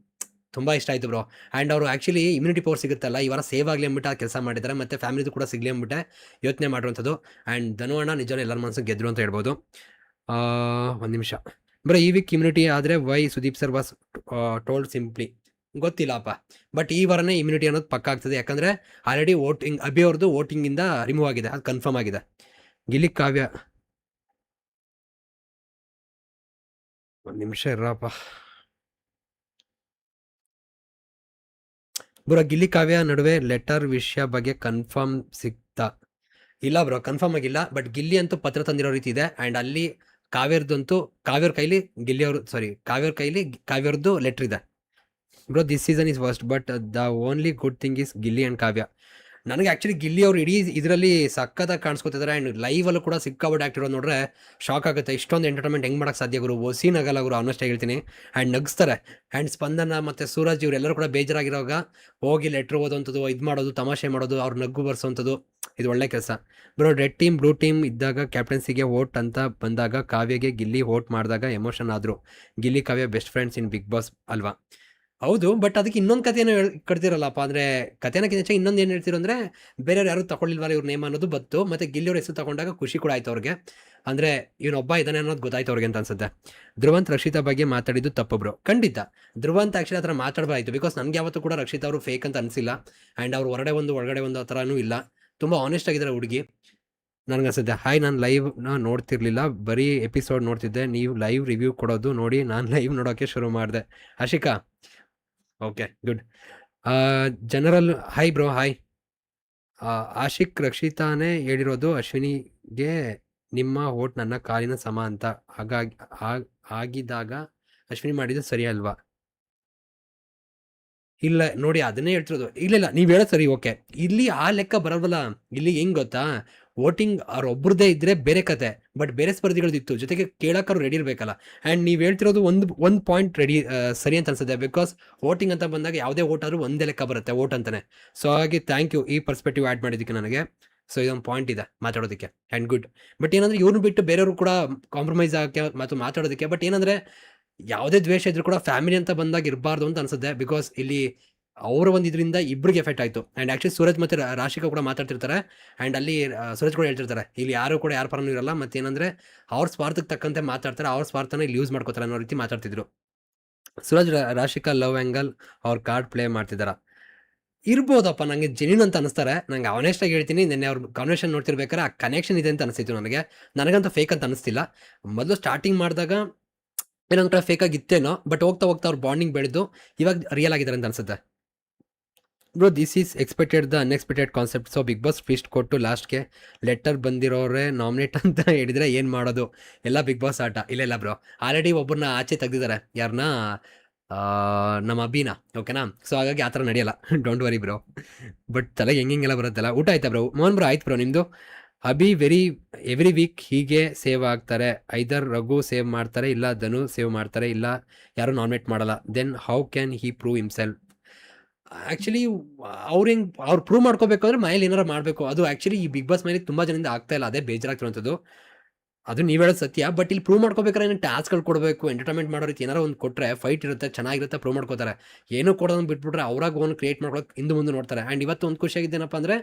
ತುಂಬ ಇಷ್ಟ ಆಯಿತು ಬ್ರೋ ಆ್ಯಂಡ್ ಅವರು ಆ್ಯಕ್ಚುಲಿ ಇಮ್ಯುನಿಟಿ ಪವರ್ ಸಿಗುತ್ತಲ್ಲ, ಈ ವಾರ ಸೇವ್ ಆಗಲಿ ಅಂದ್ಬಿಟ್ಟು ಕೆಲಸ ಮಾಡಿದ್ದಾರೆ ಮತ್ತು ಫ್ಯಾಮಿಲಿದು ಕೂಡ ಸಿಗಲಿ ಅಂದ್ಬಿಟ್ಟೆ ಯೋಚನೆ ಮಾಡುವಂಥದ್ದು. ಆ್ಯಂಡ್ ಧನುವಣ್ಣ ನಿಜವೇ ಎಲ್ಲರ ಮನಸ್ಸು ಗೆದ್ರು ಅಂತ ಹೇಳ್ಬೋದು. ಒಂದು ನಿಮಿಷ. ಬ್ರೋ ಈ ವೀಕ್ ಇಮ್ಯುನಿಟಿ ಆದರೆ why Sudeep sir was told simply ಗೊತ್ತಿಲ್ಲಪ್ಪ. ಬಟ್ ಈ ವಾರನೇ ಇಮ್ಯುನಿಟಿ ಅನ್ನೋದು ಪಕ್ಕ ಆಗ್ತದೆ. ಯಾಕಂದರೆ ಆಲ್ರೆಡಿ ವೋಟಿಂಗ್ ಅಭಿ ಅವ್ರದ್ದು ವೋಟಿಂಗಿಂದ ರಿಮೂವ್ ಆಗಿದೆ, ಅದು ಕನ್ಫರ್ಮ್ ಆಗಿದೆ. ಗಿಲಿ ಕಾವ್ಯ. ಒಂದು ನಿಮಿಷ ಇರಪ್ಪ ಬ್ರೋ, ಗಿಲ್ಲಿ ಕಾವ್ಯ ನಡುವೆ ಲೆಟರ್ ವಿಷಯ ಬಗ್ಗೆ ಕನ್ಫರ್ಮ್ ಸಿಗ್ತಾ ಇಲ್ಲ ಬ್ರೋ, ಕನ್ಫರ್ಮ್ ಆಗಿಲ್ಲ. ಬಟ್ ಗಿಲ್ಲಿ ಅಂತೂ ಪತ್ರ ತಂದಿರೋ ರೀತಿ ಇದೆ. ಆ್ಯಂಡ್ ಅಲ್ಲಿ ಕಾವ್ಯರ್ದಂತೂ, ಕಾವ್ಯರ ಕೈಲಿ ಗಿಲ್ಲಿ ಅವರು ಸಾರಿ ಕಾವ್ಯರ ಕೈಲಿ ಕಾವ್ಯರದ್ದು ಲೆಟ್ರ್ ಇದೆ. Bro this season is worst but the only good thing is Gilli and Kavya. ನನಗೆ ಆ್ಯಕ್ಚುಲಿ ಗಿಲ್ಲಿ ಅವರು ಇಡೀ ಇದರಲ್ಲಿ ಸಕ್ಕತ್ತಾಗಿ ಕಾಣಿಸ್ಕೊತಿದ್ದಾರೆ ಆ್ಯಂಡ್ ಲೈವಲ್ಲೂ ಕೂಡ ಸಿಕ್ಕಾಬಿಟ್ಟು ಇರೋದು ನೋಡ್ರೆ ಶಾಕ್ ಆಗುತ್ತೆ. ಇಷ್ಟೊಂದು ಎಂಟರ್ಟೈನ್ಮೆಂಟ್ ಹೆಂಗೆ ಮಾಡೋಕ್ಕೆ ಸಾಧ್ಯ ಗುರು? ಸೀನ್ ಆಗಲ್ಲ ಗುರು ಆನೆಸ್ಟ್ ಹೇಳ್ತೀನಿ. ಆ್ಯಂಡ್ ನಗಿಸ್ತಾರೆ. ಆ್ಯಂಡ್ ಸ್ಪಂದನ ಮತ್ತು ಸೂರಜ್ ಇವರೆಲ್ಲರೂ ಕೂಡ ಬೇಜಾರಾಗಿರೋವಾಗ ಹೋಗಿ ಲೆಟ್ರ್ ಓದೋವಂಥದ್ದು ಇದು ಮಾಡೋದು, ತಮಾಷೆ ಮಾಡೋದು, ಅವ್ರ ನಗ್ಗು ಬರ್ಸೋವಂಥದ್ದು ಇದು ಒಳ್ಳೆ ಕೆಲಸ. Bro red team blue team ಇದ್ದಾಗ ಕ್ಯಾಪ್ಟನ್ಸಿಗೆ ವೋಟ್ ಅಂತ ಬಂದಾಗ ಕಾವ್ಯಗೆ ಗಿಲ್ಲಿ ವೋಟ್ ಮಾಡಿದಾಗ ಎಮೋಷನ್ ಆದರು. Gilli Kavya best friends in Bigg Boss ಅಲ್ವಾ? ಹೌದು ಬಟ್ ಅದಕ್ಕೆ ಇನ್ನೊಂದು ಕಥೆಯನ್ನು ಹೇಳ್, ಕಟ್ತಿರಲ್ಲಪ್ಪ, ಅಂದ್ರೆ ಕಥೆನಕ್ಕಿಂತ ಇನ್ನೊಂದು ಏನು ಹೇಳ್ತಿರೋ ಅಂದ್ರೆ ಬೇರೆಯವ್ರು ಯಾರು ತಗೊಳ್ಳಿಲ್ವಲ್ಲ ಇವ್ರ ನೇಮ್ ಅನ್ನೋದು ಬತ್ತು ಮತ್ತೆ ಗಿಲ್ಲಿಯವ್ರ ಹೆಸರು ತಗೊಂಡಾಗ ಖುಷಿ ಕೂಡ ಆಯ್ತು ಅವ್ರಿಗೆ. ಅಂದ್ರೆ ಇವನೊಬ್ಬ ಇದ್ದಾನೆ ಅನ್ನೋದು ಗೊತ್ತಾಯ್ತು ಅವ್ರಿಗೆ ಅಂತ ಅನ್ಸುತ್ತೆ. ಧ್ರುವಂತ್ ರಕ್ಷಿತಾ ಬಗ್ಗೆ ಮಾತಾಡಿದ್ದು ತಪ್ಪೊಬ್ರು. ಖಂಡಿತ. ಧ್ರುವಂತ್ ಆಕ್ಚುಲಿ ಆ ಥರ ಬಿಕಾಸ್ ನನ್ಗೆ ಯಾವತ್ತೂ ಕೂಡ ರಕ್ಷಿತಾ ಅವರು ಫೇಕ್ ಅಂತ ಅನಿಸಿಲ್ಲ. ಆ್ಯಂಡ್ ಅವ್ರು ಹೊರಗಡೆ ಒಂದು, ಒಳಗಡೆ ಒಂದು ಆ ಇಲ್ಲ. ತುಂಬ ಆನೆಸ್ಟ್ ಆಗಿದ್ದಾರೆ ಹುಡುಗಿ. ನನಗನ್ಸುತ್ತೆ ಹಾಯ್ ನಾನು ಲೈವ್ನ ನೋಡ್ತಿರ್ಲಿಲ್ಲ. ಬರೀ ಎಪಿಸೋಡ್ ನೋಡ್ತಿದ್ದೆ. ನೀವು ಲೈವ್ ರಿವ್ಯೂ ಕೊಡೋದು ನೋಡಿ, ನಾನು ಲೈವ್ ನೋಡೋಕ್ಕೆ ಶುರು ಮಾಡಿದೆ. Ashika okay good general hi bro hi Ashik ರಕ್ಷಿತಾನೇ ಹೇಳಿರೋದು ಅಶ್ವಿನಿಗೆ ನಿಮ್ಮ ಓಟ್ ನನ್ನ ಕಾಲಿನ ಸಮ ಅಂತ. ಹಾಗಾಗಿ ಆಗಿದ್ದಾಗ ಅಶ್ವಿನಿ ಮಾಡಿದ್ದು ಸರಿ ಅಲ್ವಾ? ಇಲ್ಲ, ನೋಡಿ ಅದನ್ನೇ ಹೇಳ್ತಿರೋದು. ಇಲ್ಲ ಇಲ್ಲ, ನೀವು ಹೇಳೋದು ಸರಿ ಓಕೆ ಇಲ್ಲಿ ಆ ಲೆಕ್ಕ ಬರೋದಲ್ಲ ಇಲ್ಲಿ ಹೆಂಗ್ ಗೊತ್ತಾ? ವೋಟಿಂಗ್ ಅವ್ರೊಬ್ರದ್ದೇ ಇದ್ರೆ ಬೇರೆ ಕತೆ, ಬಟ್ ಬೇರೆ ಸ್ಪರ್ಧಿಗಳದಿತ್ತು. ಜೊತೆಗೆ ಕೇಳಕ್ಕರು ರೆಡಿ ಇರಬೇಕಲ್ಲ. ಆ್ಯಂಡ್ ನೀವು ಹೇಳ್ತಿರೋದು ಒಂದು ಒಂದು ಪಾಯಿಂಟ್ ರೆಡಿ ಸರಿ ಅಂತ ಅನ್ಸುತ್ತೆ. ಬಿಕಾಸ್ ವೋಟಿಂಗ್ ಅಂತ ಬಂದಾಗ ಯಾವುದೇ ವೋಟ್ ಆದರೂ ಒಂದೇ ಲೆಕ್ಕ ಬರುತ್ತೆ ವೋಟ್ ಅಂತಾನೆ. ಸೊ ಹಾಗೆ ಥ್ಯಾಂಕ್ ಯು ಈ ಪರ್ಸ್ಪೆಕ್ಟಿವ್ ಆ್ಯಡ್ ಮಾಡಿದ್ದಕ್ಕೆ ನನಗೆ. ಸೊ ಇದೊಂದು ಪಾಯಿಂಟ್ ಇದೆ ಮಾತಾಡೋದಕ್ಕೆ. ಆ್ಯಂಡ್ ಗುಡ್ ಬಟ್ ಏನಂದ್ರೆ ಇವ್ರನ್ನ ಬಿಟ್ಟು ಬೇರೆಯವರು ಕೂಡ ಕಾಂಪ್ರಮೈಸ್ ಆಗಕ್ಕೆ ಮತ್ತು ಮಾತಾಡೋದಕ್ಕೆ ಬಟ್ ಏನಂದ್ರೆ ಯಾವುದೇ ದ್ವೇಷ ಇದ್ರೂ ಕೂಡ ಫ್ಯಾಮಿಲಿ ಅಂತ ಬಂದಾಗ ಇರಬಾರ್ದು ಅಂತ ಅನ್ಸುತ್ತೆ. ಬಿಕಾಸ್ ಇಲ್ಲಿ ಅವರ ಒಂದು ಇದರಿಂದ ಇಬ್ಬರಿಗೆ ಎಫೆಕ್ಟ್ ಆಯಿತು. ಆ್ಯಂಡ್ ಆ್ಯಕ್ಚುಲಿ ಸೂರಜ್ ಮತ್ತು ರಾಶಿಕಾ ಕೂಡ ಮಾತಾಡ್ತಿರ್ತಾರೆ. ಆ್ಯಂಡ್ ಅಲ್ಲಿ ಸೂರಜ್ ಕೂಡ ಹೇಳ್ತಿರ್ತಾರೆ. ಇಲ್ಲಿ ಯಾರು ಕೂಡ ಯಾರ ಪರನೂ ಇರಲ್ಲ. ಏನಂದರೆ ಅವ್ರ ಸ್ವಾರ್ಥಕ್ಕೆ ತಕ್ಕಂತೆ ಮಾತಾಡ್ತಾರೆ. ಅವ್ರ ಸ್ವಾರ್ಥನ ಇಲ್ಲಿ ಯೂಸ್ ಮಾಡ್ಕೋತಾರೆ ಅನ್ನೋ ರೀತಿ ಮಾತಾಡ್ತಿದ್ರು. ಸೂರಜ್ ರಾಶಿಕಾ ಲವ್ ಆ್ಯಂಗಲ್ ಅವ್ರ ಕಾರ್ಡ್ ಪ್ಲೇ ಮಾಡ್ತಿದ್ದಾರೆ ಇರ್ಬೋದಪ್ಪ ನನಗೆ ಜೆನ್ಯೂನ್ ಅಂತ ಅನಿಸ್ತಾರೆ. ನಂಗೆ ಆನೆಸ್ಟಾಗಿ ಹೇಳ್ತೀನಿ. ನಿನ್ನೆ ಅವ್ರ ಕಾನ್ವೆಷನ್ ನೋಡ್ತಿರ್ಬೇಕಾದ್ರೆ ಆ ಕನೆಕ್ಷನ್ ಇದೆ ಅಂತ ಅನಿಸ್ತಿತ್ತು ನನಗೆ. ನನಗಂತೂ ಫೇಕ್ ಅಂತ ಅನಿಸ್ತಿಲ್ಲ. ಮೊದಲು ಸ್ಟಾರ್ಟಿಂಗ್ ಮಾಡಿದಾಗ ಏನೊಂದು ಕಡೆ ಫೇಕ್ ಆಗಿತ್ತೇನೋ ಬಟ್ ಹೋಗ್ತಾ ಹೋಗ್ತಾ ಅವ್ರ ಬಾಂಡಿಂಗ್ ಬೆಳೆದು ಇವಾಗ ರಿಯಲ್ ಆಗಿದ್ದಾರೆ ಅಂತ ಅನ್ಸುತ್ತೆ. Bro this is expected the unexpected concept so Bigg Boss fist ಕೊಟ್ಟು ಲಾಸ್ಟ್ಗೆ ಲೆಟರ್ ಬಂದಿರೋರೆ ನಾಮಿನೇಟ್ ಅಂತ ಹೇಳಿದರೆ ಏನು ಮಾಡೋದು? ಎಲ್ಲ ಬಿಗ್ ಬಾಸ್ ಆಟ. ಇಲ್ಲ ಇಲ್ಲ ಬ್ರೋ ಆಲ್ರೆಡಿ ಒಬ್ಬರನ್ನ ಆಚೆ ತೆಗ್ದಿದ್ದಾರೆ. ಯಾರನ್ನ ನಮ್ಮ ಅಭಿನ. ಓಕೆನಾ ಸೊ ಹಾಗಾಗಿ ಆ ಥರ ನಡೆಯಲ್ಲ. ಡೋಂಟ್ ವರಿ ಬ್ರೋ ಬಟ್ ತಲೆಗೆ ಹೆಂಗೆಲ್ಲ ಬರುತ್ತಲ್ಲ. ಊಟ ಆಯ್ತಾ ಬ್ರೋ ಮೋಹನ್ ಬ್ರೋ ಆಯ್ತು ಬ್ರೋ ನಿಮ್ಮದು ಅಬಿ ವೆರಿ ಎವ್ರಿ ವೀಕ್ ಹೀಗೆ ಸೇವ್ ಆಗ್ತಾರೆ. ಐದರ್ ರಘು ಸೇವ್ ಮಾಡ್ತಾರೆ, ಇಲ್ಲ ಧನು ಸೇವ್ ಮಾಡ್ತಾರೆ, ಇಲ್ಲ ಯಾರು ನಾಮಿನೇಟ್ ಮಾಡಲ್ಲ. Then how can he prove himself actually ಅವ್ರು ಹೆಂಗ್, ಅವ್ರು ಪ್ರೂವ್ ಮಾಡ್ಕೋಬೇಕು ಅಂದ್ರೆ ಮನೇಲಿ ಏನಾರ ಮಾಡಬೇಕು. ಅದು ಆ್ಯಕ್ಚುಲಿ ಈ ಬಿಗ್ ಬಾಸ್ ಮೈಲಿ ತುಂಬ ಜನದಿಂದ ಆಗ್ತಾ ಇಲ್ಲ. ಅದೇ ಬೇಜಾರಾಗ್ತಿರುವಂಥದ್ದು ಅದು ನೀವು ಹೇಳೋದು ಸತ್ಯ. ಬಟ್ ಇಲ್ಲಿ ಪ್ರೂವ್ ಮಾಡ್ಕೋಬೇಕಾದ್ರೆ ಏನು ಟಾಸ್ಕ್ಗಳು ಕೊಡಬೇಕು ಎಂಟರ್ಟೈನ್ಮೆಂಟ್ ಮಾಡೋ ರೀತಿ ಏನಾರ ಒಂದು ಕೊಟ್ಟರೆ ಫೈಟ್ ಇರುತ್ತೆ, ಚೆನ್ನಾಗಿರುತ್ತೆ ಪ್ರೂವ್ ಮಾಡ್ಕೋತಾರೆ. ಏನೂ ಕೊಡೋದನ್ನ ಬಿಟ್ಬಿಟ್ರೆ ಅವ್ರಾಗ ಒಂದು ಕ್ರಿಯೇಟ್ ಮಾಡ್ಕೊಳಕ್ಕೆ ಹಿಂದೆ ಮುಂದೆ ನೋಡ್ತಾರೆ. ಆ್ಯಂಡ್ ಇವತ್ತು ಒಂದು ಖುಷಿಯಾಗಿದ್ದೇನಪ್ಪ ಅಂದರೆ,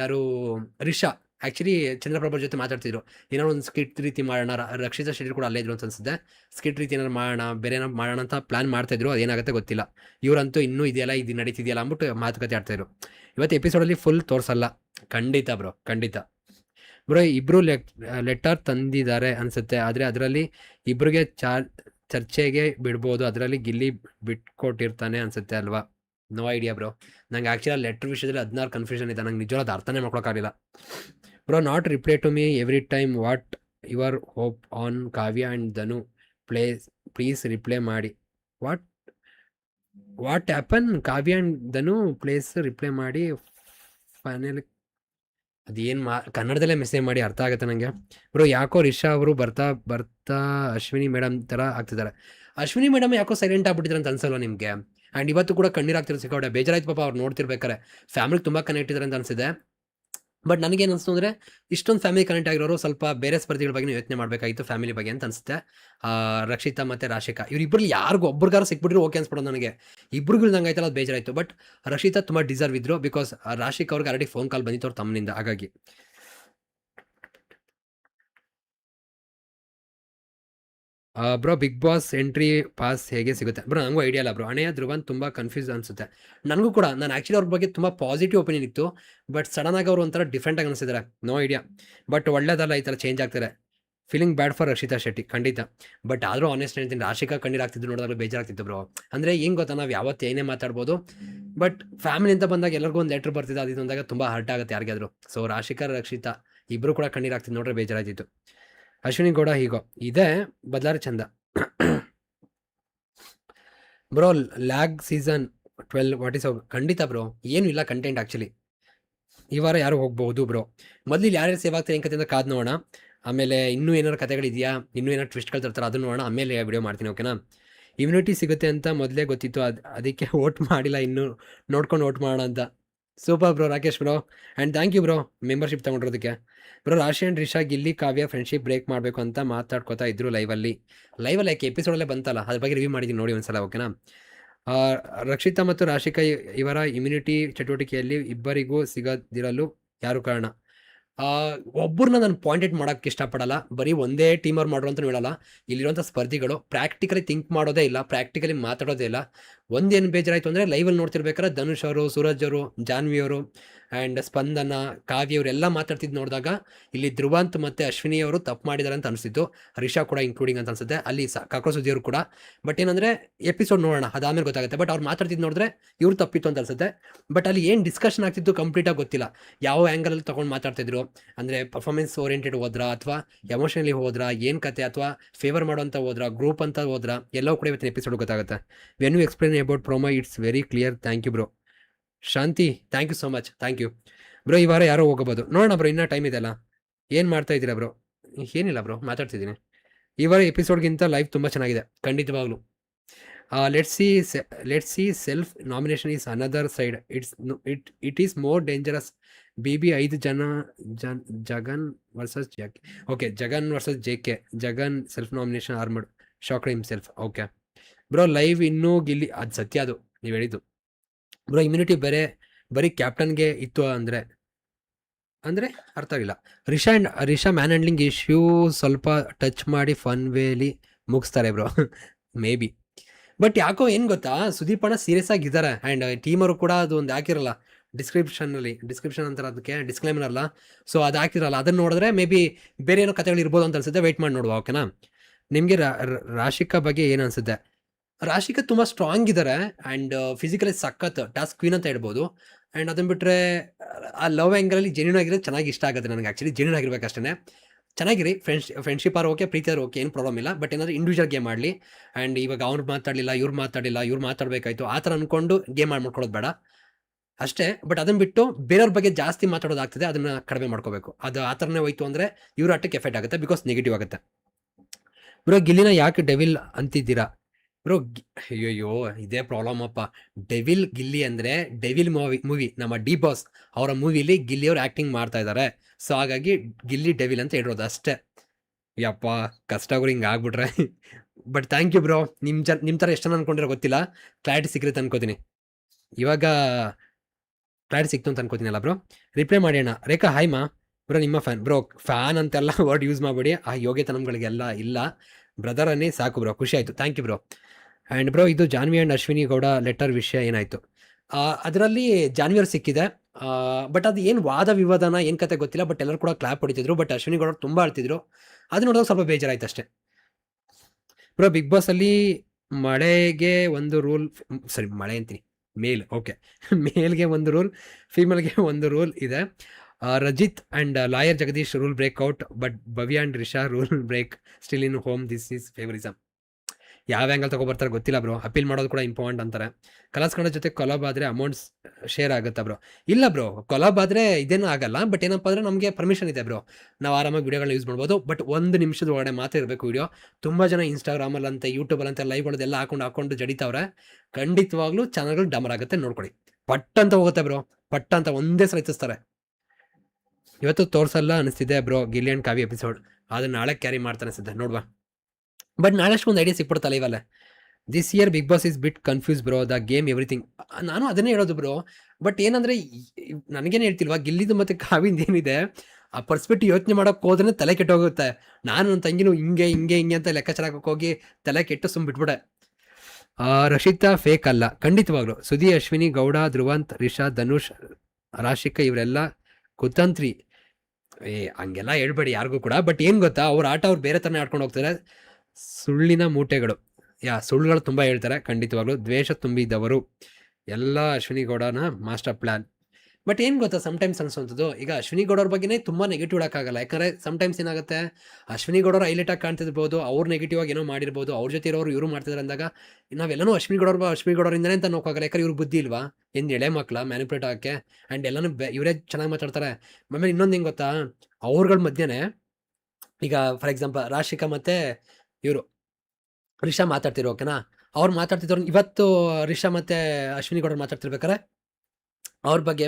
ಯಾರು, ರಿಷಾ. ಆ್ಯಕ್ಚುಲಿ ಚಂದ್ರಪ್ರಭಾ ಜೊತೆ ಮಾತಾಡ್ತಿದ್ರು. ಏನೋ ಒಂದು ಸ್ಕಿಟ್ ರೀತಿ ಮಾಡೋಣ ರಕ್ಷಿತಾ ಶೆಟ್ಟಿ ಕೂಡ ಅಲ್ಲೇ ಇದ್ರು ಅಂತ ಅನ್ಸುತ್ತೆ. ಸ್ಕಿಟ್ ರೀತಿ ಏನಾದ್ರು ಮಾಡೋಣ, ಬೇರೆ ಏನಾರು ಮಾಡೋಣ ಅಂತ ಪ್ಲಾನ್ ಮಾಡ್ತಾಯಿದ್ರು ಅದೇನಾಗುತ್ತೆ ಗೊತ್ತಿಲ್ಲ. ಇವರಂತೂ ಇನ್ನೂ ಇದೆಯಲ್ಲ, ಇದು ನಡೀತಿದೆಯಲ್ಲ ಅಂದ್ಬಿಟ್ಟು ಮಾತುಕತೆ ಆಡ್ತಾಯಿದ್ರು ಇವತ್ತು ಎಪಿಸೋಡಲ್ಲಿ ಫುಲ್ ತೋರಿಸಲ್ಲ. ಖಂಡಿತ ಬ್ರೋ ಖಂಡಿತ. ಬ್ರೋ ಇಬ್ಬರು ಲೆಟರ್ ತಂದಿದ್ದಾರೆ ಅನ್ಸುತ್ತೆ. ಆದರೆ ಅದರಲ್ಲಿ ಇಬ್ಬರಿಗೆ ಚಾರ್ ಚರ್ಚೆಗೆ ಬಿಡ್ಬೋದು. ಅದರಲ್ಲಿ ಗಿಲ್ಲಿ ಬಿಟ್ಕೊಟ್ಟಿರ್ತಾನೆ ಅನ್ಸುತ್ತೆ ಅಲ್ವಾ? ನೋ ಐಡಿಯಾ ಬ್ರೋ ನಂಗೆ ಆ್ಯಕ್ಚುಲಿ ಲೆಟ್ರ್ ವಿಷಯದಲ್ಲಿ ಹದಿನಾರು ಕನ್ಫ್ಯೂಷನ್ ಇದೆ. ನಂಗೆ ನಿಜವಾದ ಅರ್ಥನೇ ಮಾಡ್ಕೊಳಕ್ಕಾಗಲಿಲ್ಲ. Bro not reply to me every time what your hope on Kavya and Dhanu place please reply ಮಾಡಿ. What what happen Kavya and Dhanu place reply ಮಾಡಿ. Final ಅದೇನು ಮಾ, ಕನ್ನಡದಲ್ಲೇ ಮೆಸೇಜ್ ಮಾಡಿ, ಅರ್ಥ ಆಗುತ್ತೆ ನನಗೆ ಬ್ರೋ ಯಾಕೋ ರಿಷಾ ಅವರು ಬರ್ತಾ ಬರ್ತಾ ಅಶ್ವಿನಿ ಮೇಡಮ್ ಥರ ಆಗ್ತಿದ್ದಾರೆ ಅಶ್ವಿನಿ ಮೇಡಮ್ ಯಾಕೋ ಸೈಲೆಂಟ್ ಆಗ್ಬಿಟ್ಟಿದ್ರೆ ಅಂತ ಅನ್ಸಲ್ವ ನಿಮಗೆ? ಆ್ಯಂಡ್ ಇವತ್ತು ಕೂಡ ಕಣ್ಣೀರಾಗ್ತಿರೋ ಸಿಕ್ಕಾಡೆ ಬೇಜಾರಾಯ್ತು ಪಾಪ, ಅವ್ರು ನೋಡ್ತಿರ್ಬೇಕಾರೆ. ಫ್ಯಾಮಿಲಿ ತುಂಬ ಕನೆಕ್ಟ್ ಇದ್ದಾರೆ ಅಂತ ಅನಿಸಿದೆ. ಬಟ್ ನನಗೇನು ಅನಿಸ್ತು ಅಂದರೆ, ಇಷ್ಟೊಂದು ಫ್ಯಾಮಿಲಿ ಕನೆಕ್ಟ್ ಆಗಿರೋರು ಸ್ವಲ್ಪ ಬೇರೆ ಸ್ಪರ್ಧಿಗಳ ಬಗ್ಗೆ ಯೋಚನೆ ಮಾಡಬೇಕಾಗಿತ್ತು ಫ್ಯಾಮಿಲಿ ಬಗ್ಗೆ ಅಂತ ಅನಿಸುತ್ತೆ. ರಕ್ಷಿತಾ ಮತ್ತು ರಾಶಿಕಾ. ಇವರಿಬ್ಬರಲ್ಲಿ ಯಾರಿಗೂ ಒಬ್ರಿಗಾರು ಸಿಕ್ಬಿಟ್ರು ಓಕೆ ಅನ್ಸ್ಬಿಡೋದು ನನಗೆ. ಇಬ್ಬರಿಗೂ ನಂಗೆ ಆಯ್ತಲ್ಲ, ಅದು ಬೇಜಾರಾಯಿತು. ಬಟ್ ರಕ್ಷಿತಾ ತುಂಬ ಡಿಸರ್ವ್ ಇದ್ರು ಬಿಕಾಸ್ ರಾಶಿಕ್ ಅವ್ರಿಗೆ ಆಲ್ರೆಡಿ ಫೋನ್ ಕಾಲ್ ಬಂದಿತ್ತು ಅವ್ರ ತಮ್ಮನಿಂದ. ಹಾಗಾಗಿ bro Bigg Boss entry pass ಹೇಗೆ ಸಿಗುತ್ತೆ? ಬ್ರೋ ನನಗೂ ಐಡಿಯಾ ಇಲ್ಲ, ಬ್ರೋ. ಹಣೆಯ ಧ್ರುವನ್ ತುಂಬ ಕನ್ಫ್ಯೂಸ್ ಅನಿಸುತ್ತೆ. ನನಗೂ ಕೂಡ, ನಾನು ಆ್ಯಕ್ಚುಲಿ ಅವ್ರ ಬಗ್ಗೆ ತುಂಬ ಪಾಸಿಟಿವ್ ಒಪಿನಿಯನ್ ಇತ್ತು ಬಟ್ ಸಡನ್ ಆಗಿ ಅವರು ಒಂಥರ ಡಿಫ್ರೆಂಟಾಗಿ ಅನಿಸಿದ್ದಾರೆ ನೋ ಐಡಿಯಾ ಬಟ್ ಒಳ್ಳೇದಲ್ಲ, ಈ ಥರ ಚೇಂಜ್ ಆಗ್ತಾರೆ feeling bad for Rakshita Shetty ಖಂಡಿತ. ಬಟ್ ಆದರೂ ಆನೆಸ್ಟ್ ಹೇಳ್ತೀನಿ, ರಾಶಿಕಾ ಕಣ್ಣೀರು ಆಗ್ತಿದ್ದು ನೋಡಿದಾಗ ಬೇಜಾರಾಗ್ತಿತ್ತು, ಬ್ರೋ. ಅಂದರೆ ಹೆಂಗೆ ಗೊತ್ತಾ, ನಾವು ಯಾವತ್ತು ಏನೇ ಮಾತಾಡ್ಬೋದು ಬಟ್ ಫ್ಯಾಮಿಲಿ ಅಂತ ಬಂದಾಗ ಎಲ್ಲರಿಗೂ ಒಂದು ಲೆಟ್ರ್ ಬರ್ತಿದೆ ಅದು ಅಂದಾಗ ತುಂಬ ಹರ್ಟ್ ಆಗುತ್ತೆ ಯಾರಿಗಾದ್ರು. ಸೊ ರಾಶಿಕಾ, ರಕ್ಷಿತಾ ಇಬ್ಬರು ಕೂಡ ಕಣ್ಣೀರು ಆಗ್ತಿದ್ದು ನೋಡ್ರೆ ಬೇಜಾರಾಗ್ತಿತ್ತು ಅಶ್ವಿನಿ ಗೌಡ ಹೀಗೋ, ಇದೆ ಬದಲಾರ ಚಂದ. Bro, lag season twelve, what is ಖಂಡಿತ ಬ್ರೋ, ಏನು ಇಲ್ಲ ಕಂಟೆಂಟ್ ಆ್ಯಕ್ಚುಲಿ ಈ ವಾರ ಯಾರು ಹೋಗ್ಬೋದು ಬ್ರೋ? ಮೊದಲು ಯಾರ್ಯಾರು ಸೇವ್ ಆಗ್ತಾರೆ ಏನು ಅಂತ ಕಾದು ನೋಡೋಣ. ಆಮೇಲೆ ಇನ್ನೂ ಏನಾರು ಕತೆಗಳಿದೆಯಾ ಇನ್ನೂ ಏನಾರು ಟ್ವಿಸ್ಟ್ಗಳು ತರ್ತಾರೆ? ಅದನ್ನು ನೋಡೋಣ. ಆಮೇಲೆ ವಿಡಿಯೋ ಮಾಡ್ತೀನಿ ಓಕೆನಾ ಇಮ್ಯುನಿಟಿ ಸಿಗುತ್ತೆ ಅಂತ ಮೊದಲೇ ಗೊತ್ತಿತ್ತು. ಅದು, ಅದಕ್ಕೆ [laughs] ವೋಟ್ ಮಾಡಿಲ್ಲ, ಇನ್ನೂ ನೋಡ್ಕೊಂಡು ವೋಟ್ ಮಾಡೋಣ ಅಂತ. Super bro Rakesh bro. And thank you bro membership ತೊಗೊಂಡಿರೋದಕ್ಕೆ. Bro Rashi and Risha Gilli Kavya friendship break ಮಾಡಬೇಕು ಅಂತ ಮಾತಾಡ್ಕೋತಾ ಇದ್ರು ಲೈವಲ್ಲಿ ಲೈವಲ್ಲಿ ಯಾಕೆ ಎಪಿಸೋಡಲ್ಲೇ ಬಂತಲ್ಲ? ಅದ್ರ ಬಗ್ಗೆ ರಿವ್ಯೂ ಮಾಡಿದ್ದೀನಿ ನೋಡಿ ಒಂದ್ಸಲ ಓಕೆನಾ ರಕ್ಷಿತಾ ಮತ್ತು ರಾಶಿಕಾ ಇವರ ಇಮ್ಯುನಿಟಿ ಚಟುವಟಿಕೆಯಲ್ಲಿ ಇಬ್ಬರಿಗೂ ಸಿಗದಿರಲು ಯಾರು ಕಾರಣ? ಒಬ್ಬರನ್ನ ನಾನು ಪಾಯಿಂಟೆಡ್ ಮಾಡೋಕ್ಕೆ ಇಷ್ಟಪಡಲ್ಲ. ಬರೀ ಒಂದೇ ಟೀಮ್ ಅವ್ರು ಮಾಡೋರು ಅಂತ ಹೇಳಲ್ಲ. ಇಲ್ಲಿರುವಂಥ ಸ್ಪರ್ಧಿಗಳು ಪ್ರಾಕ್ಟಿಕಲಿ ಥಿಂಕ್ ಮಾಡೋದೇ ಇಲ್ಲ ಪ್ರಾಕ್ಟಿಕಲಿ ಮಾತಾಡೋದೇ ಇಲ್ಲ. ಒಂದೇನು ಬೇಜಾರಾಯಿತು ಅಂದರೆ ಲೈವಲ್ಲಿ ನೋಡ್ತಿರ್ಬೇಕಾದ್ರೆ ಧನುಷ್ ಅವರು, ಸೂರಜ್ ಅವರು, ಜಾನ್ವಿ ಅವರು ಆ್ಯಂಡ್ ಸ್ಪಂದನ, ಕಾವ್ಯ ಅವರೆಲ್ಲ ಮಾತಾಡ್ತಿದ್ದು ನೋಡಿದಾಗ ಇಲ್ಲಿ ಧ್ರುವಂತ್ ಮತ್ತು ಅಶ್ವಿನಿ ಅವರು ತಪ್ಪು ಮಾಡಿದ್ದಾರೆ ಅಂತ ಅನಿಸ್ತಿತ್ತು. ರಿಷಾ ಕೂಡ ಇನ್ಕ್ಲೂಡಿಂಗ್ ಅಂತ ಅನ್ಸುತ್ತೆ. ಅಲ್ಲಿ ಕಾಕ್ರೋಚ್ ಸುದ್ದಿಯವರು ಕೂಡ. ಬಟ್ ಏನಂದರೆ ಎಪಿಸೋಡ್ ನೋಡೋಣ, ಅದಾದ್ಮೇಲೆ ಗೊತ್ತಾಗುತ್ತೆ. ಬಟ್ ಅವ್ರು ಮಾತಾಡ್ತಿದ್ದು ನೋಡಿದ್ರೆ ಇವ್ರು ತಪ್ಪಿತ್ತು ಅಂತ ಅನ್ಸುತ್ತೆ. ಬಟ್ ಅಲ್ಲಿ ಏನು ಡಿಸ್ಕಷನ್ ಆಗ್ತಿತ್ತು ಕಂಪ್ಲೀಟಾಗಿ ಗೊತ್ತಿಲ್ಲ. ಯಾವ ಆ್ಯಂಗಲಲ್ಲಿ ತೊಗೊಂಡು ಮಾತಾಡ್ತಿದ್ರು? ಅಂದರೆ ಪರ್ಫಾರ್ಮೆನ್ಸ್ ಓರಿಯೆಂಟೆಡ್ ಹೋದ್ರಾ ಅಥವಾ ಎಮೋಷನಲಿ ಹೋದ್ರ? ಏನು ಕತೆ? ಅಥವಾ ಫೇವರ್ ಮಾಡೋಂಥ ಹೋದ್ರಾ? ಗ್ರೂಪ್ ಅಂತ ಹೋದ್ರ? ಎಲ್ಲವೂ ಕೂಡ ಇವತ್ತಿನ ಎಪಿಸೋಡ್ ಗೊತ್ತಾಗುತ್ತೆ. When you explain about promo it's very clear thank you bro Shanti thank you so much thank you bro ಈ ವಾರ ಯಾರೋ ಹೋಗಬಹುದು ನೋಡೋಣ ಬ್ರೋ ಇನ್ನೂ ಟೈಮ್ ಇದೆಯಲ್ಲ? ಏನು ಮಾಡ್ತಾ ಇದ್ದೀರಾ ಬ್ರೋ ಏನಿಲ್ಲ ಬ್ರೋ ಮಾತಾಡ್ತಿದ್ದೀನಿ. ಈ ವಾರ ಎಪಿಸೋಡ್ಗಿಂತ ಲೈಫ್ ತುಂಬ ಚೆನ್ನಾಗಿದೆ. ಖಂಡಿತವಾಗ್ಲು. Let see let see self nomination is another side it's it it is more dangerous B B ಐದು ಜನ, Jan, Jagan versus J K okay Jagan versus J K Jagan self nomination armed Thackeray him self okay bro live ಇನ್ನೂ ಗಿಲ್ಲಿ, ಅದು ಸತ್ಯ ಅದು. ನೀವು ಹೇಳಿದ್ದು. Bro immunity ಬೇರೆ, ಬರೀ ಕ್ಯಾಪ್ಟನ್ಗೆ ಇತ್ತು ಅಂದರೆ ಅಂದರೆ ಅರ್ಥ ಆಗಿಲ್ಲ. Risha and Risha man handling issue ಸ್ವಲ್ಪ ಟಚ್ ಮಾಡಿ ಫನ್ ವೇಲಿ ಮುಗಿಸ್ತಾರೆ ಬ್ರೋ ಮೇ ಬಿ ಬಟ್ ಯಾಕೋ ಏನು ಗೊತ್ತಾ, ಸುದೀಪ್ ಅಣ್ಣ ಸೀರಿಯಸ್ ಆಗಿದ್ದಾರೆ ಆ್ಯಂಡ್ ಟೀಮರು ಕೂಡ ಅದು ಒಂದು ಹಾಕಿರಲ್ಲ ಡಿಸ್ಕ್ರಿಪ್ಷನಲ್ಲಿ ಡಿಸ್ಕ್ರಿಪ್ಷನ್ ಅಂತಾರೆ ಅದಕ್ಕೆ ಡಿಸ್ಕ್ಲೈಮರ್ ಅಲ್ಲ. ಸೊ ಅದು ಹಾಕಿರಲ್ಲ. ಅದನ್ನು ನೋಡಿದ್ರೆ ಮೇ ಬಿ ಬೇರೆ ಏನೋ ಕಥೆಗಳು ಇರ್ಬೋದು ಅಂತ ಅನ್ಸುತ್ತೆ. ವೆಯ್ಟ್ ಮಾಡಿ ನೋಡುವ ಓಕೆನಾ ನಿಮಗೆ ರಾಶಿಕಾ ಬಗ್ಗೆ ಏನು ಅನ್ಸುತ್ತೆ? ರಾಶಿಕಾ ತುಂಬ ಸ್ಟ್ರಾಂಗ್ ಇದ್ದಾರೆ ಆ್ಯಂಡ್ ಫಿಸಿಕಲಿ ಸಖತ್ ಟಾಸ್ಕ್ ಕ್ವೀನ್ ಅಂತ ಹೇಳ್ಬೋದು. ಆ್ಯಂಡ್ ಅದನ್ನು ಬಿಟ್ಟರೆ ಆ ಲವ್ ಆ್ಯಂಗಲಲ್ಲಿ ಜೆನ್ಯೂನ್ ಆಗಿರೋದು ಚೆನ್ನಾಗಿ ಇಷ್ಟ ಆಗುತ್ತೆ ನನಗೆ ಆ್ಯಕ್ಚುಲಿ ಜೆನ್ಯೂನ್ ಆಗಿರ್ಬೇಕು ಅಷ್ಟೇ ಚೆನ್ನಾಗಿರಿ ಫ್ರೆಂಡ್ಸ್ ಫ್ರೆಂಡ್ಶಿಪ್ ಆರ್ ಓಕೆ ಪ್ರೀತಿ ಓಕೆ ಏನು ಪ್ರಾಬ್ಲಮ್ ಇಲ್ಲ. ಬಟ್ ಏನಾದರೂ ಇಂಡಿವಿಜುವಲ್ ಗೇಮ್ ಮಾಡಲಿ. ಆ್ಯಂಡ್ ಇವಾಗ ಅವ್ರು ಮಾತಾಡಲಿಲ್ಲ, ಇವ್ರು ಮಾತಾಡಿಲ್ಲ ಇವ್ರು ಮಾತಾಡಬೇಕಾಯ್ತು, ಆ ಥರ ಅಂದ್ಕೊಂಡು ಗೇಮ್ ಮಾಡ್ಕೊಳ್ಳೋದು ಬೇಡ. ಅಷ್ಟೇ ಬಟ್ ಅದನ್ನು ಬಿಟ್ಟು ಬೇರೆಯವ್ರ ಬಗ್ಗೆ ಜಾಸ್ತಿ ಮಾತಾಡೋದಾಗ್ತದೆ, ಅದನ್ನು ಕಡಿಮೆ ಮಾಡ್ಕೋಬೇಕು. ಅದು ಆ ಥರನೇ ಹೋಯ್ತು ಅಂದರೆ ಇವ್ರ ಆಟಕ್ಕೆ ಎಫೆಕ್ಟ್ ಆಗುತ್ತೆ ಬಿಕಾಸ್ ನೆಗೆಟಿವ್ ಆಗುತ್ತೆ. ಬ್ರೋ, ಗಿಲ್ಲಿನ ಯಾಕೆ ಡೆವಿಲ್ ಅಂತಿದ್ದೀರಾ? ಬ್ರೋ ಅಯ್ಯೋ ಇದೇ ಪ್ರಾಬ್ಲಮ್ ಅಪ್ಪ. ಡೆವಿಲ್ ಗಿಲ್ಲಿ ಅಂದ್ರೆ ಡೆವಿಲ್ ಮೂವಿ ಮೂವಿ ನಮ್ಮ ಡಿ ಬಾಸ್ ಅವರ ಮೂವಿಲಿ ಗಿಲ್ಲಿ ಅವ್ರು ಆಕ್ಟಿಂಗ್ ಮಾಡ್ತಾ ಇದ್ದಾರೆ ಸೊ ಹಾಗಾಗಿ ಗಿಲ್ಲಿ ಡೆವಿಲ್ ಅಂತ ಹೇಳಿರೋದು ಅಷ್ಟೇ. ಯಪ್ಪ ಕಷ್ಟ ಗುರು ಹಿಂಗೆ ಆಗ್ಬಿಟ್ರೆ. But thank you bro. ನಿಮ್ಮ ಜನ ನಿಮ್ಮ ಥರ ಎಷ್ಟು ಜನ ಗೊತ್ತಿಲ್ಲ. ಕ್ಲಾರಿಟಿ ಸಿಕ್ಕಿರುತ್ತೆ ಅನ್ಕೋತೀನಿ ಇವಾಗ ಕ್ಲಾರಿಟಿ ಸಿಕ್ತು ಅಂತ ಅನ್ಕೋತೀನಲ್ಲ ಬ್ರೋ? ರಿಪ್ಲೈ ಮಾಡಿ ಅಣ್ಣ. ರೇಖಾ ಹಾಯ್ ಮಾ. ಬ್ರೋ, ನಿಮ್ಮ ಫ್ಯಾನ್ ಬ್ರೋ ಫ್ಯಾನ್ ಅಂತೆಲ್ಲ ವರ್ಡ್ ಯೂಸ್ ಮಾಡಬೇಡಿ. ಆ ಯೋಗ್ಯತನಗಳಿಗೆಲ್ಲ ಇಲ್ಲ. ಬ್ರದರನ್ನೇ ಸಾಕು ಬ್ರೋ. ಖುಷಿ ಆಯಿತು. Thank you bro. And bro ಇದು ಜಾನ್ವಿ ಆ್ಯಂಡ್ ಅಶ್ವಿನಿ ಗೌಡ ಲೆಟರ್ ವಿಷಯ ಏನಾಯಿತು? ಅದರಲ್ಲಿ ಜಾನ್ವಿ ಅವ್ರು ಸಿಕ್ಕಿದೆ ಬಟ್ ಅದು ಏನು ವಾದ ವಿವಾದನ, ಏನು ಕತೆ ಗೊತ್ತಿಲ್ಲ ಬಟ್ ಎಲ್ಲರೂ ಕೂಡ ಕ್ಲಾಪ್ ಹೊಡಿತಿದ್ರು ಬಟ್ ಅಶ್ವಿನಿ ಗೌಡ ತುಂಬ ಆಡ್ತಿದ್ರು. ಅದು ನೋಡಿದಾಗ ಸ್ವಲ್ಪ ಬೇಜಾರಾಯ್ತು ಅಷ್ಟೇ. ಬ್ರೋ ಬಿಗ್ ಬಾಸಲ್ಲಿ ಮಳೆಗೆ ಒಂದು ರೂಲ್ ಸರಿ ಮಳೆ ಅಂತೀನಿ. ಮೇಲ್ ಓಕೆ ಮೇಲ್ಗೆ ಒಂದು ರೂಲ್ ಫೀಮೇಲ್ಗೆ ಒಂದು ರೂಲ್ ಇದೆ. Rajith and lawyer Jagadish rule break out but Bhavya and Risha rule break still in home this is favouritism ಯಾವ ಆ್ಯಂಗಲ್ ತಗೊಬರ್ತಾರೆ ಗೊತ್ತಿಲ್ಲ ಬ್ರೋ ಅಪೀಲ್ ಮಾಡೋದು ಕೂಡ ಇಂಪಾರ್ಟೆಂಟ್ ಅಂತಾರೆ. ಕಲರ್ಸ್ ಕನ್ನಡ ಜೊತೆ ಕೊಲಾಬ್ ಆದರೆ ಅಮೌಂಟ್ಸ್ ಶೇರ್ ಆಗುತ್ತಾ ಬ್ರೋ ಇಲ್ಲ ಬ್ರೋ ಕೊಲಾಬ್ ಆದರೆ ಇದೇನೂ ಆಗಲ್ಲ. ಬಟ್ ಏನಪ್ಪ ಅಂದರೆ ನಮಗೆ ಪರ್ಮಿಷನ್ ಇದೆ ಬ್ರೋ ನಾವು ಆರಾಮಾಗಿ ವೀಡಿಯೋಗಳನ್ನ ಯೂಸ್ ಮಾಡ್ಬೋದು. ಬಟ್ ಒಂದು ನಿಮಿಷದ ಒಳಗಡೆ ಮಾತ್ರ ಇರಬೇಕು ವಿಡಿಯೋ ತುಂಬ ಜನ ಇನ್ಸ್ಟಾಗ್ರಾಮಲ್ಲಂತೆ ಅಂತ ಯೂಟ್ಯೂಬಲ್ಲಿ ಅಂತ ಲೈವ್ಗಳದೆಲ್ಲ ಹಾಕೊಂಡು ಹಾಕೊಂಡು ಜಡಿತಾವ್ರೆ. ಖಂಡಿತವಾಗ್ಲೂ ಚಾನಲ್ಗಳು ಡಮರ್ ಆಗುತ್ತೆ ನೋಡ್ಕೊಳ್ಳಿ. ಪಟ್ ಅಂತ ಹೋಗುತ್ತೆ ಬ್ರೋ ಪಟ್ ಅಂತ ಒಂದೇ ಸಲ ಎತ್ತಿಸ್ತಾರೆ. ಇವತ್ತು ತೋರ್ಸಲ್ಲ ಅನಿಸ್ತಿದೆ bro Gilli and Kavi episode ಅದನ್ನ ನಾಳೆ ಕ್ಯಾರಿ ಮಾಡ್ತಾನೆ ಸಿದ್ಧ. ನೋಡ್ವಾ. ಬಟ್ ನಾಳೆಷ್ಟು ಒಂದು ಐಡಿಯಾ ಸಿಕ್ಬಿಡ್ತಲ್ಲ ಇವಲ್ಲ. This year Bigg Boss is bit confuse bro the game everything ನಾನು ಅದನ್ನೇ ಹೇಳೋದು ಬ್ರೋ ಬಟ್ ಏನಂದ್ರೆ ನನಗೇನು ಹೇಳ್ತಿಲ್ವಾ? ಗಿಲ್ಲಿದು ಮತ್ತೆ ಕಾವಿಂದ ಏನಿದೆ, ಆ ಪರ್ಸ್ಪೆಕ್ಟಿವ್ ಯೋಚನೆ ಮಾಡೋಕೆ ಹೋದ್ರೆ ತಲೆ ಕೆಟ್ಟೋಗುತ್ತೆ. ನಾನು ನನ್ನ ತಂಗಿನೂ ಹಿಂಗೆ ಹಿಂಗೆ ಹಿಂಗೆ ಅಂತ ಲೆಕ್ಕಾಚಾರ ಹೋಗಿ ತಲೆ ಕೆಟ್ಟು ಸುಮ್ ಬಿಟ್ಬಿಡೆ ರಕ್ಷಿತಾ ಫೇಕ್ ಅಲ್ಲ. ಖಂಡಿತವಾಗ್ಲು. ಸುದಿ ಅಶ್ವಿನಿ, ಗೌಡ, ಧ್ರುವಂತ್, ರಿಷಾ, ಧನುಷ್, ರಾಶಿಕ, ಇವರೆಲ್ಲ ಕುತಂತ್ರಿ. ಏ, ಹಂಗೆಲ್ಲ ಹೇಳ್ಬೇಡಿ ಯಾರಿಗೂ ಕೂಡ. ಬಟ್ ಏನು ಗೊತ್ತಾ, ಅವ್ರ ಆಟ ಅವ್ರು ಬೇರೆ ಥರನೇ ಆಡ್ಕೊಂಡು ಹೋಗ್ತಾರೆ. ಸುಳ್ಳಿನ ಮೂಟೆಗಳು. ಯಾ, ಸುಳ್ಳುಗಳು ತುಂಬ ಹೇಳ್ತಾರೆ. ಖಂಡಿತವಾಗ್ಲೂ ದ್ವೇಷ ತುಂಬಿದವರು ಎಲ್ಲ ಅಶ್ವಿನಿ ಗೌಡನ ಮಾಸ್ಟರ್ ಪ್ಲ್ಯಾನ್ ಬಟ್ ಏನು ಗೊತ್ತಾ ಸಮ್ಟೈಮ್ಸ್ ಅನ್ಸುವಂಥದ್ದು ಈಗ ಅಶ್ವಿನಿ ಗೌಡವ್ರ ಬಗ್ಗೆನೇ ತುಂಬ ನೆಗೆಟಿವ್ ಇಡೋಕ್ಕಾಗಲ್ಲ. ಯಾಕಂದರೆ ಸಮ್ಟೈಮ್ಸ್ ಏನಾಗುತ್ತೆ ಅಶ್ವಿನಿ ಗೌಡರು ಹೈಲೈಟ್ ಆಗಿ ಕಾಣ್ತಿರ್ಬೋದು, ಅವ್ರು ನೆಗೆಟಿವ್ ಆಗಿ ಏನೋ ಮಾಡಿರ್ಬೋದು, ಅವ್ರ ಜೊತೆ ಇರೋರು ಇವರು ಮಾಡ್ತಿದ್ದಾರೆ ಅಂದಾಗ ನಾವೆಲ್ಲನೂ ಅಶ್ವಿನಿ ಗೌಡವ್ರ ಅಶ್ವಿನಿ ಗೌಡರಿಂದನೇ ಅಂತ ನೋಕ್ಕಾಗಲ್ಲ. ಯಾಕಂದ್ರೆ ಇವ್ರು ಬುದ್ಧಿ ಇಲ್ವಾ? ಎಂದು ಎಳೆ ಮಕ್ಕಳ ಮ್ಯಾನಿಪುಲೇಟ್ ಆಗೋಕ್ಕೆ. ಆ್ಯಂಡ್ ಎಲ್ಲನೂ ಬೆ, ಇವರೇ ಚೆನ್ನಾಗಿ ಮಾತಾಡ್ತಾರೆ. ಆಮೇಲೆ ಇನ್ನೊಂದು ಹೆಂಗೆ ಗೊತ್ತಾ, ಅವ್ರಗಳ ಮಧ್ಯೆನೇ ಈಗ ಫಾರ್ ಎಕ್ಸಾಂಪಲ್ ರಾಶಿಕಾ ಮತ್ತು ಇವರು ರಿಷಾ ಮಾತಾಡ್ತಿರೋ ಓಕೆನಾ ಅವ್ರು ಮಾತಾಡ್ತಿದ್ರು ಇವತ್ತು ರಿಷಾ ಮತ್ತು ಅಶ್ವಿನಿ ಗೌಡರು ಮಾತಾಡ್ತಿರ್ಬೇಕಾರೆ ಅವ್ರ ಬಗ್ಗೆ